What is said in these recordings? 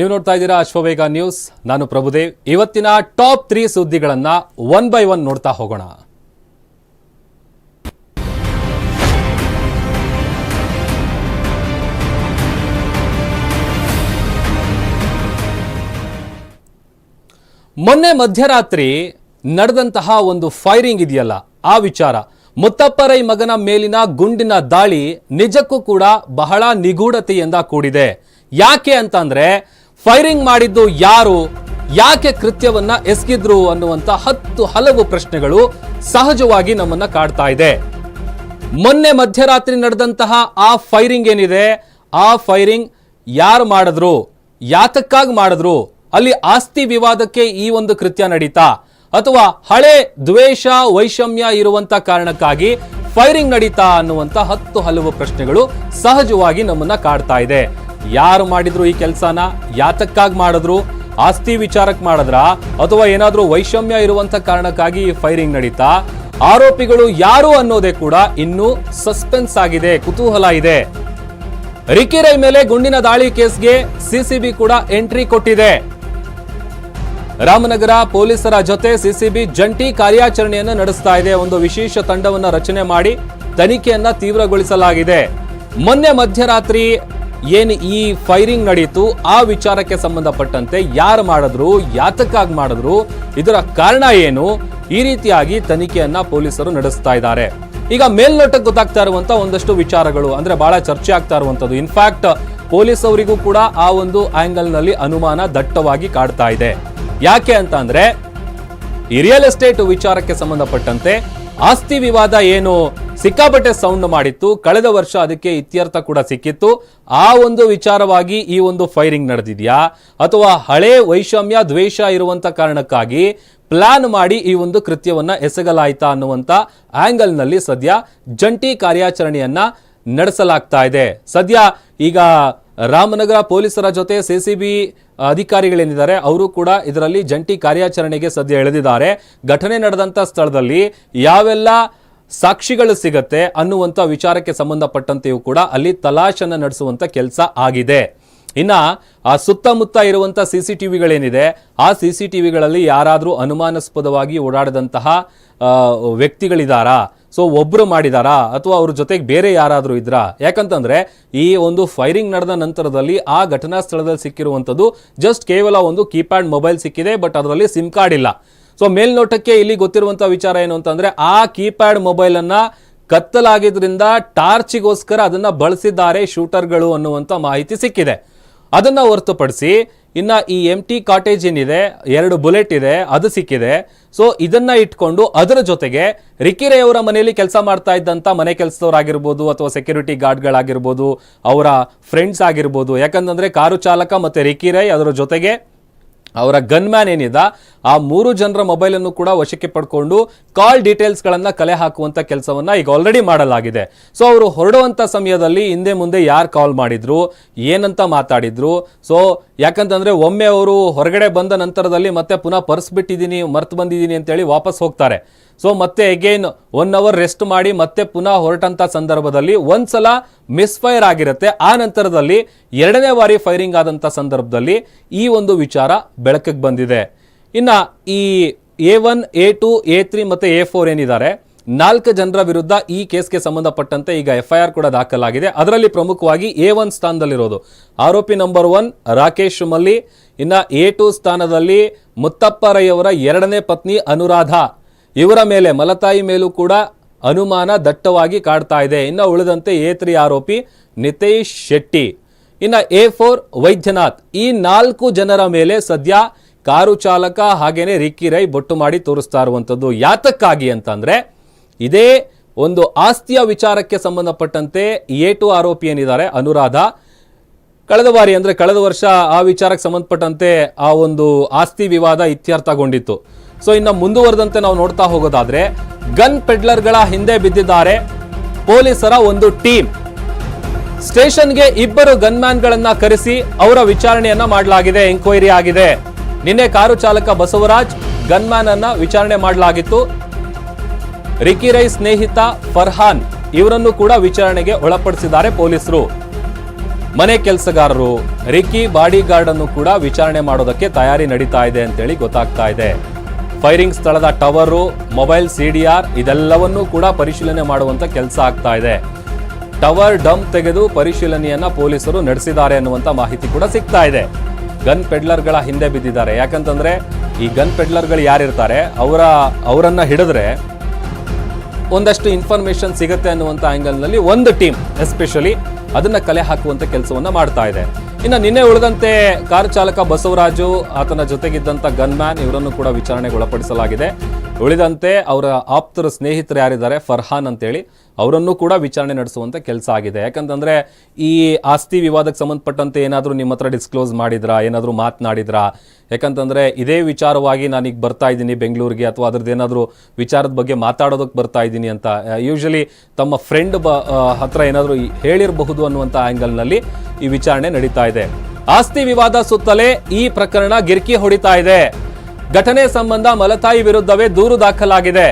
ನೀವು ನೋಡ್ತಾ ಇದ್ದೀರಾ ಅಶ್ವವೇಗ ನ್ಯೂಸ್. ನಾನು ಪ್ರಭುದೇವ್. ಇವತ್ತಿನ ಟಾಪ್ ತ್ರೀ ಸುದ್ದಿಗಳನ್ನ ಒನ್ ಬೈ ಒನ್ ನೋಡ್ತಾ ಹೋಗೋಣ. ಮೊನ್ನೆ ಮಧ್ಯರಾತ್ರಿ ನಡೆದಂತಹ ಒಂದು ಫೈರಿಂಗ್ ಇದೆಯಲ್ಲ, ಆ ವಿಚಾರ. ಮುತ್ತಪ್ಪರೈ ಮಗನ ಮೇಲಿನ ಗುಂಡಿನ ದಾಳಿ ನಿಜಕ್ಕೂ ಕೂಡ ಬಹಳ ನಿಗೂಢತೆಯಿಂದ ಕೂಡಿದೆ. ಯಾಕೆ ಅಂತಂದ್ರೆ ಫೈರಿಂಗ್ ಮಾಡಿದ್ದು ಯಾರು, ಯಾಕೆ ಕೃತ್ಯವನ್ನ ಎಸಗಿದ್ರು ಅನ್ನುವಂತ ಹತ್ತು ಹಲವು ಪ್ರಶ್ನೆಗಳು ಸಹಜವಾಗಿ ನಮ್ಮನ್ನ ಕಾಡ್ತಾ ಇದೆ. ಮೊನ್ನೆ ಮಧ್ಯರಾತ್ರಿ ನಡೆದಂತಹ ಆ ಫೈರಿಂಗ್ ಏನಿದೆ, ಆ ಫೈರಿಂಗ್ ಯಾರು ಮಾಡಿದ್ರು, ಯಾತಕ್ಕಾಗಿ ಮಾಡಿದ್ರು, ಅಲ್ಲಿ ಆಸ್ತಿ ವಿವಾದಕ್ಕೆ ಈ ಒಂದು ಕೃತ್ಯ ನಡೀತಾ, ಅಥವಾ ಹಳೆ ದ್ವೇಷ, ವೈಷಮ್ಯ ಇರುವಂತ ಕಾರಣಕ್ಕಾಗಿ ಫೈರಿಂಗ್ ನಡೀತಾ ಅನ್ನುವಂತ ಹತ್ತು ಹಲವು ಪ್ರಶ್ನೆಗಳು ಸಹಜವಾಗಿ ನಮ್ಮನ್ನ ಕಾಡ್ತಾ ಇದೆ. ಯಾರು ಮಾಡಿದ್ರು ಈ ಕೆಲಸನ? ಯಾತಕ್ಕಾಗಿ ಮಾಡಿದ್ರು? ಆಸ್ತಿ ವಿಚಾರಕ್ಕೆ ಮಾಡಿದ್ರ? ಅಥವಾ ಏನಾದರೂ ವೈಷಮ್ಯ ಇರುವಂತ ಕಾರಣಕ್ಕಾಗಿ ಈ ಫೈರಿಂಗ್ ನಡೀತಾ? ಆರೋಪಿಗಳು ಯಾರು ಅನ್ನೋದೇ ಕೂಡ ಇನ್ನೂ ಸಸ್ಪೆನ್ಸ್ ಆಗಿದೆ, ಕುತೂಹಲ ಇದೆ. ರಿಕಿರೈ ಮೇಲೆ ಗುಂಡಿನ ದಾಳಿ ಕೇಸ್ಗೆ ಸಿಸಿಬಿ ಕೂಡ ಎಂಟ್ರಿ ಕೊಟ್ಟಿದೆ. ರಾಮನಗರ ಪೊಲೀಸರ ಜೊತೆ ಸಿಸಿಬಿ ಜಂಟಿ ಕಾರ್ಯಾಚರಣೆಯನ್ನು ನಡೆಸ್ತಾ ಇದೆ. ಒಂದು ವಿಶೇಷ ತಂಡವನ್ನು ರಚನೆ ಮಾಡಿ ತನಿಖೆಯನ್ನ ತೀವ್ರಗೊಳಿಸಲಾಗಿದೆ. ಮೊನ್ನೆ ಮಧ್ಯರಾತ್ರಿ ಏನು ಈ ಫೈರಿಂಗ್ ನಡೀತು, ಆ ವಿಚಾರಕ್ಕೆ ಸಂಬಂಧಪಟ್ಟಂತೆ ಯಾರು ಮಾಡಿದ್ರು, ಯಾತಕ್ಕಾಗಿ ಮಾಡಿದ್ರು, ಇದರ ಕಾರಣ ಏನು, ಈ ರೀತಿಯಾಗಿ ತನಿಖೆಯನ್ನ ಪೊಲೀಸರು ನಡೆಸ್ತಾ ಇದ್ದಾರೆ. ಈಗ ಮೇಲ್ನೋಟಕ್ಕೆ ಗೊತ್ತಾಗ್ತಾ ಇರುವಂತ ಒಂದಷ್ಟು ವಿಚಾರಗಳು, ಅಂದ್ರೆ ಬಹಳ ಚರ್ಚೆ ಆಗ್ತಾ ಇರುವಂತದ್ದು. ಇನ್ಫ್ಯಾಕ್ಟ್ ಪೊಲೀಸ್ ಅವರಿಗೂ ಕೂಡ ಆ ಒಂದು ಆಂಗಲ್ನಲ್ಲಿ ಅನುಮಾನ ದಟ್ಟವಾಗಿ ಕಾಡ್ತಾ ಇದೆ. ಯಾಕೆ ಅಂತ ಅಂದ್ರೆ ರಿಯಲ್ ಎಸ್ಟೇಟ್ ವಿಚಾರಕ್ಕೆ ಸಂಬಂಧಪಟ್ಟಂತೆ ಆಸ್ತಿ ವಿವಾದ ಏನು ಸಿಕ್ಕಾಪಟ್ಟೆ ಸೌಂಡ್ ಮಾಡಿತ್ತು. ಕಳೆದ ವರ್ಷ ಅದಕ್ಕೆ ಇತ್ಯರ್ಥ ಕೂಡ ಸಿಕ್ಕಿತ್ತು. ಆ ಒಂದು ವಿಚಾರವಾಗಿ ಈ ಒಂದು ಫೈರಿಂಗ್ ನಡೆದಿದೆಯಾ? ಅಥವಾ ಹಳೆ ವೈಷಮ್ಯ, ದ್ವೇಷ ಇರುವಂತ ಕಾರಣಕ್ಕಾಗಿ ಪ್ಲಾನ್ ಮಾಡಿ ಈ ಒಂದು ಕೃತ್ಯವನ್ನ ಎಸಗಲಾಯಿತಾ ಅನ್ನುವಂತ ಆಂಗಲ್ನಲ್ಲಿ ಸದ್ಯ ಜಂಟಿ ಕಾರ್ಯಾಚರಣೆಯನ್ನ ನಡೆಸಲಾಗ್ತಾ ಇದೆ. ಸದ್ಯ ಈಗ ರಾಮನಗರ ಪೊಲೀಸರ ಜೊತೆ ಸಿಸಿಬಿ ಅಧಿಕಾರಿಗಳೇನಿದ್ದಾರೆ, ಅವರು ಕೂಡ ಇದರಲ್ಲಿ ಜಂಟಿ ಕಾರ್ಯಾಚರಣೆಗೆ ಸದ್ಯ ಎಳೆದಿದ್ದಾರೆ. ಘಟನೆ ನಡೆದಂತ ಸ್ಥಳದಲ್ಲಿ ಯಾವೆಲ್ಲ ಸಾಕ್ಷಿಗಳು ಸಿಗತ್ತೆ ಅನ್ನುವಂತ ವಿಚಾರಕ್ಕೆ ಸಂಬಂಧಪಟ್ಟಂತೆಯೂ ಕೂಡ ಅಲ್ಲಿ ತಲಾಶನ್ನು ನಡೆಸುವಂಥ ಕೆಲಸ ಆಗಿದೆ. ಇನ್ನ ಆ ಸುತ್ತಮುತ್ತ ಇರುವಂತ ಸಿ ಸಿ ಟಿವಿಗಳೇನಿದೆ ಆ ಸಿ ಸಿ ಟಿವಿಗಳಲ್ಲಿ ಯಾರಾದರೂ ಅನುಮಾನಾಸ್ಪದವಾಗಿ ಓಡಾಡದಂತಹ ವ್ಯಕ್ತಿಗಳಿದಾರಾ? ಸೊ, ಒಬ್ರು ಮಾಡಿದಾರಾ? ಅಥವಾ ಅವ್ರ ಜೊತೆಗೆ ಬೇರೆ ಯಾರಾದರೂ ಇದ್ರಾ? ಯಾಕಂತಂದ್ರೆ ಈ ಒಂದು ಫೈರಿಂಗ್ ನಡೆದ ನಂತರದಲ್ಲಿ ಆ ಘಟನಾ ಸ್ಥಳದಲ್ಲಿ ಸಿಕ್ಕಿರುವಂಥದ್ದು ಜಸ್ಟ್ ಕೇವಲ ಒಂದು ಕೀಪ್ಯಾಡ್ ಮೊಬೈಲ್ ಸಿಕ್ಕಿದೆ, ಬಟ್ ಅದರಲ್ಲಿ ಸಿಮ್ ಕಾರ್ಡ್ ಇಲ್ಲ. ಸೊ ಮೇಲ್ನೋಟಕ್ಕೆ ಇಲ್ಲಿ ಗೊತ್ತಿರುವಂತಹ ವಿಚಾರ ಏನು ಅಂತಂದ್ರೆ, ಆ ಕೀಪ್ಯಾಡ್ ಮೊಬೈಲ್ ಅನ್ನ ಕತ್ತಲಾಗಿದ್ರಿಂದ ಟಾರ್ಚಿಗೋಸ್ಕರ ಅದನ್ನ ಬಳಸಿದ್ದಾರೆ ಶೂಟರ್ಗಳು ಅನ್ನುವಂತ ಮಾಹಿತಿ ಸಿಕ್ಕಿದೆ. ಅದನ್ನ ಹೊರತುಪಡಿಸಿ, ಇನ್ನ ಈ ಎಂ ಟಿ ಕಾಟೇಜ್ ಏನಿದೆ, ಎರಡು ಬುಲೆಟ್ ಇದೆ, ಅದು ಸಿಕ್ಕಿದೆ. ಸೊ ಇದನ್ನ ಇಟ್ಕೊಂಡು ಅದರ ಜೊತೆಗೆ ರಿಕಿರೆ ಅವರ ಮನೆಯಲ್ಲಿ ಕೆಲಸ ಮಾಡ್ತಾ ಇದ್ದಂತ ಮನೆ ಕೆಲಸದವರಾಗಿರ್ಬೋದು ಅಥವಾ ಸೆಕ್ಯೂರಿಟಿ ಗಾರ್ಡ್ಗಳಾಗಿರ್ಬೋದು ಅವರ ಫ್ರೆಂಡ್ಸ್ ಆಗಿರ್ಬೋದು. ಯಾಕಂತಂದ್ರೆ, ಕಾರು ಚಾಲಕ ಮತ್ತೆ ರಿಕಿರೈ ಅದರ ಜೊತೆಗೆ ಅವರ ಗನ್ಮ್ಯಾನ್ ಏನಿದ, ಆ ಮೂರು ಜನರ ಮೊಬೈಲ್ ಅನ್ನು ಕೂಡ ವಶಕ್ಕೆ ಪಡ್ಕೊಂಡು ಕಾಲ್ ಡೀಟೇಲ್ಸ್ ಗಳನ್ನ ಕಲೆ ಹಾಕುವಂಥ ಕೆಲಸವನ್ನ ಈಗ ಆಲ್ರೆಡಿ ಮಾಡಲಾಗಿದೆ. ಸೊ ಅವರು ಹೊರಡುವಂತ ಸಮಯದಲ್ಲಿ ಹಿಂದೆ ಮುಂದೆ ಯಾರು ಕಾಲ್ ಮಾಡಿದ್ರು, ಏನಂತ ಮಾತಾಡಿದ್ರು ಸೊ ಯಾಕಂತಂದ್ರೆ ಒಮ್ಮೆ ಅವರು ಹೊರಗಡೆ ಬಂದ ನಂತರದಲ್ಲಿ ಮತ್ತೆ ಪುನಃ ಪರ್ಸ್ ಬಿಟ್ಟಿದ್ದೀನಿ ಮರ್ತು ಬಂದಿದ್ದೀನಿ ಅಂತೇಳಿ ವಾಪಸ್ ಹೋಗ್ತಾರೆ. ಸೊ ಮತ್ತೆ ಅಗೇನ್ ಒನ್ ಅವರ್ ರೆಸ್ಟ್ ಮಾಡಿ ಮತ್ತೆ ಪುನಃ ಹೊರಟಂತ ಸಂದರ್ಭದಲ್ಲಿ ಒಂದ್ಸಲ ಮಿಸ್ಫೈರ್ ಆಗಿರುತ್ತೆ. ಆ ನಂತರದಲ್ಲಿ ಎರಡನೇ ಬಾರಿ ಫೈರಿಂಗ್ ಆದಂಥ ಸಂದರ್ಭದಲ್ಲಿ ಈ ಒಂದು ವಿಚಾರ ಬೆಳಕಿಗೆ ಬಂದಿದೆ. ಇನ್ನ ಈ A one, A two, A three ಮತ್ತೆ ಎ ಫೋರ್ ಏನಿದ್ದಾರೆ, ನಾಲ್ಕು ಜನರ ವಿರುದ್ಧ ಈ ಕೇಸ್ಗೆ ಸಂಬಂಧಪಟ್ಟಂತೆ ಈಗ ಎಫ್ಐಆರ್ ಕೂಡ ದಾಖಲಾಗಿದೆ. ಅದರಲ್ಲಿ ಪ್ರಮುಖವಾಗಿ ಎ ಒನ್ ಸ್ಥಾನದಲ್ಲಿರೋದು. ಆರೋಪಿ ನಂಬರ್ ಒನ್, ರಾಕೇಶ್ ಮಲ್ಲಿ. ಇನ್ನ ಎ ಟು ಸ್ಥಾನದಲ್ಲಿ ಮುತ್ತಪ್ಪ ರೈ ಅವರ ಎರಡನೇ ಪತ್ನಿ ಅನುರಾಧ. ಇವರ ಮೇಲೆ ಮಲತಾಯಿ ಮೇಲೂ ಕೂಡ ಅನುಮಾನ ದಟ್ಟವಾಗಿ ಕಾಡ್ತಾ ಇದೆ. ಇನ್ನು ಉಳಿದಂತೆ ಎ ತ್ರೀ ಆರೋಪಿ ನಿತೇಶ್ ಶೆಟ್ಟಿ. ಇನ್ನು ಎ ಫೋರ್ ವೈದ್ಯನಾಥ್. ಈ ನಾಲ್ಕು ಜನರ ಮೇಲೆ ಸದ್ಯ ಕಾರು ಚಾಲಕ ಹಾಗೇನೆ ರಿಕ್ಕಿ ರೈ ಬೊಟ್ಟು ಮಾಡಿ ತೋರಿಸ್ತಾ ಇರುವಂಥದ್ದು ಯಾತಕ್ಕಾಗಿ ಅಂತಂದ್ರೆ, ಇದೇ ಒಂದು ಆಸ್ತಿಯ ವಿಚಾರಕ್ಕೆ ಸಂಬಂಧಪಟ್ಟಂತೆ ಎ ಟು ಆರೋಪಿ ಏನಿದ್ದಾರೆ, ಅನುರಾಧ. ಕಳೆದ ಬಾರಿ ಅಂದ್ರೆ ಕಳೆದ ವರ್ಷ ಆ ವಿಚಾರಕ್ಕೆ ಸಂಬಂಧಪಟ್ಟಂತೆ ಆ ಒಂದು ಆಸ್ತಿ ವಿವಾದ ಇತ್ಯರ್ಥಗೊಂಡಿತ್ತು. ಸೊ ಇನ್ನು ಮುಂದುವರೆದಂತೆ ನಾವು ನೋಡ್ತಾ ಹೋಗೋದಾದ್ರೆ ಗನ್ ಪೆಡ್ಲರ್ಗಳ ಹಿಂದೆ ಬಿದ್ದಿದ್ದಾರೆ ಪೊಲೀಸರ ಒಂದು ಟೀಮ್. ಸ್ಟೇಷನ್ಗೆ ಇಬ್ಬರು ಗನ್ಮ್ಯಾನ್ಗಳನ್ನ ಕರೆಸಿ ಅವರ ವಿಚಾರಣೆಯನ್ನ ಮಾಡಲಾಗಿದೆ ಎಂಕ್ವೈರಿ ಆಗಿದೆ. ನಿನ್ನೆ ಕಾರು ಚಾಲಕ ಬಸವರಾಜ್ ಗನ್ಮ್ಯಾನ್ ಅನ್ನ ವಿಚಾರಣೆ ಮಾಡಲಾಗಿತ್ತು. ರಿಕಿ ರೈ ಸ್ನೇಹಿತ ಫರ್ಹಾನ್ ಇವರನ್ನು ಕೂಡ ವಿಚಾರಣೆಗೆ ಒಳಪಡಿಸಿದ್ದಾರೆ ಪೊಲೀಸರು. ಮನೆ ಕೆಲಸಗಾರರು ರಿಕ್ಕಿ ಬಾಡಿ ಗಾರ್ಡ್ ಅನ್ನು ಕೂಡ ವಿಚಾರಣೆ ಮಾಡೋದಕ್ಕೆ ತಯಾರಿ ನಡೀತಾ ಇದೆ ಅಂತೇಳಿ ಗೊತ್ತಾಗ್ತಾ ಇದೆ. ಫೈರಿಂಗ್ ಸ್ಥಳದ ಟವರು, ಮೊಬೈಲ್ ಸಿಡಿಆರ್ ಇದೆಲ್ಲವನ್ನೂ ಕೂಡ ಪರಿಶೀಲನೆ ಮಾಡುವಂತ ಕೆಲಸ ಆಗ್ತಾ ಇದೆ. ಟವರ್ ಡಂಪ್ ತೆಗೆದು ಪರಿಶೀಲನೆಯನ್ನ ಪೊಲೀಸರು ನಡೆಸಿದ್ದಾರೆ ಅನ್ನುವಂತ ಮಾಹಿತಿ ಕೂಡ ಸಿಗ್ತಾ ಇದೆ. ಗನ್ ಪೆಡ್ಲರ್ಗಳ ಹಿಂದೆ ಬಿದ್ದಿದ್ದಾರೆ. ಯಾಕಂತಂದ್ರೆ ಈ ಗನ್ ಪೆಡ್ಲರ್ಗಳು ಯಾರಿರ್ತಾರೆ? ಅವರ, ಅವರನ್ನ ಹಿಡಿದ್ರೆ ಒಂದಷ್ಟು ಇನ್ಫಾರ್ಮೇಶನ್ ಸಿಗುತ್ತೆ ಅನ್ನುವಂಥ ಆ್ಯಂಗಲ್ನಲ್ಲಿ ಒಂದು ಟೀಮ್, ಎಸ್ಪೆಷಲಿ ಅದನ್ನ ಕಲೆ ಹಾಕುವಂಥ ಕೆಲಸವನ್ನ ಮಾಡ್ತಾ ಇದೆ. ಇನ್ನು ನಿನ್ನೆ ಉಳಿದಂತೆ ಕಾರ್ ಚಾಲಕ ಬಸವರಾಜು ಆತನ ಜೊತೆಗಿದ್ದಂಥ ಗನ್ಮ್ಯಾನ್ ಇವರನ್ನು ಕೂಡ ವಿಚಾರಣೆಗೆ ಒಳಪಡಿಸಲಾಗಿದೆ. ಉಳಿದಂತೆ ಅವರ ಆಪ್ತರ ಸ್ನೇಹಿತರು ಯಾರಿದ್ದಾರೆ? ಫರ್ಹಾನ್ ಅಂತೇಳಿ. ಅವರನ್ನು ಕೂಡ ವಿಚಾರಣೆ ನಡೆಸುವಂತ ಕೆಲಸ ಆಗಿದೆ. ಯಾಕಂತಂದ್ರೆ ಈ ಆಸ್ತಿ ವಿವಾದಕ್ಕೆ ಸಂಬಂಧಪಟ್ಟಂತೆ ಏನಾದರೂ ನಿಮ್ಮ ಹತ್ರ ಡಿಸ್ಕ್ಲೋಸ್ ಮಾಡಿದ್ರಾ? ಏನಾದರೂ ಮಾತನಾಡಿದ್ರಾ? ಯಾಕಂತಂದ್ರೆ ಇದೇ ವಿಚಾರವಾಗಿ ನಾನೀಗ ಬರ್ತಾ ಇದ್ದೀನಿ ಬೆಂಗಳೂರಿಗೆ ಅಥವಾ ಅದ್ರದ್ದು ಏನಾದರೂ ವಿಚಾರದ ಬಗ್ಗೆ ಮಾತಾಡೋದಕ್ಕೆ ಬರ್ತಾ ಇದ್ದೀನಿ ಅಂತ. ಯೂಶಲಿ ತಮ್ಮ ಫ್ರೆಂಡ್ ಬ ಹತ್ರ ಏನಾದರೂ ಹೇಳಿರಬಹುದು ಅನ್ನುವಂಥ ಆ್ಯಂಗಲ್ನಲ್ಲಿ ಈ ವಿಚಾರಣೆ ನಡೀತಾ ಇದೆ. ಆಸ್ತಿ ವಿವಾದ ಸುತ್ತಲೇ ಈ ಪ್ರಕರಣ ಗಿರ್ಕಿ ಹೊಡಿತಾ ಇದೆ. ಘಟನೆ ಸಂಬಂಧ ಮಲತಾಯಿ ವಿರುದ್ಧವೇ ದೂರು ದಾಖಲಾಗಿದೆ.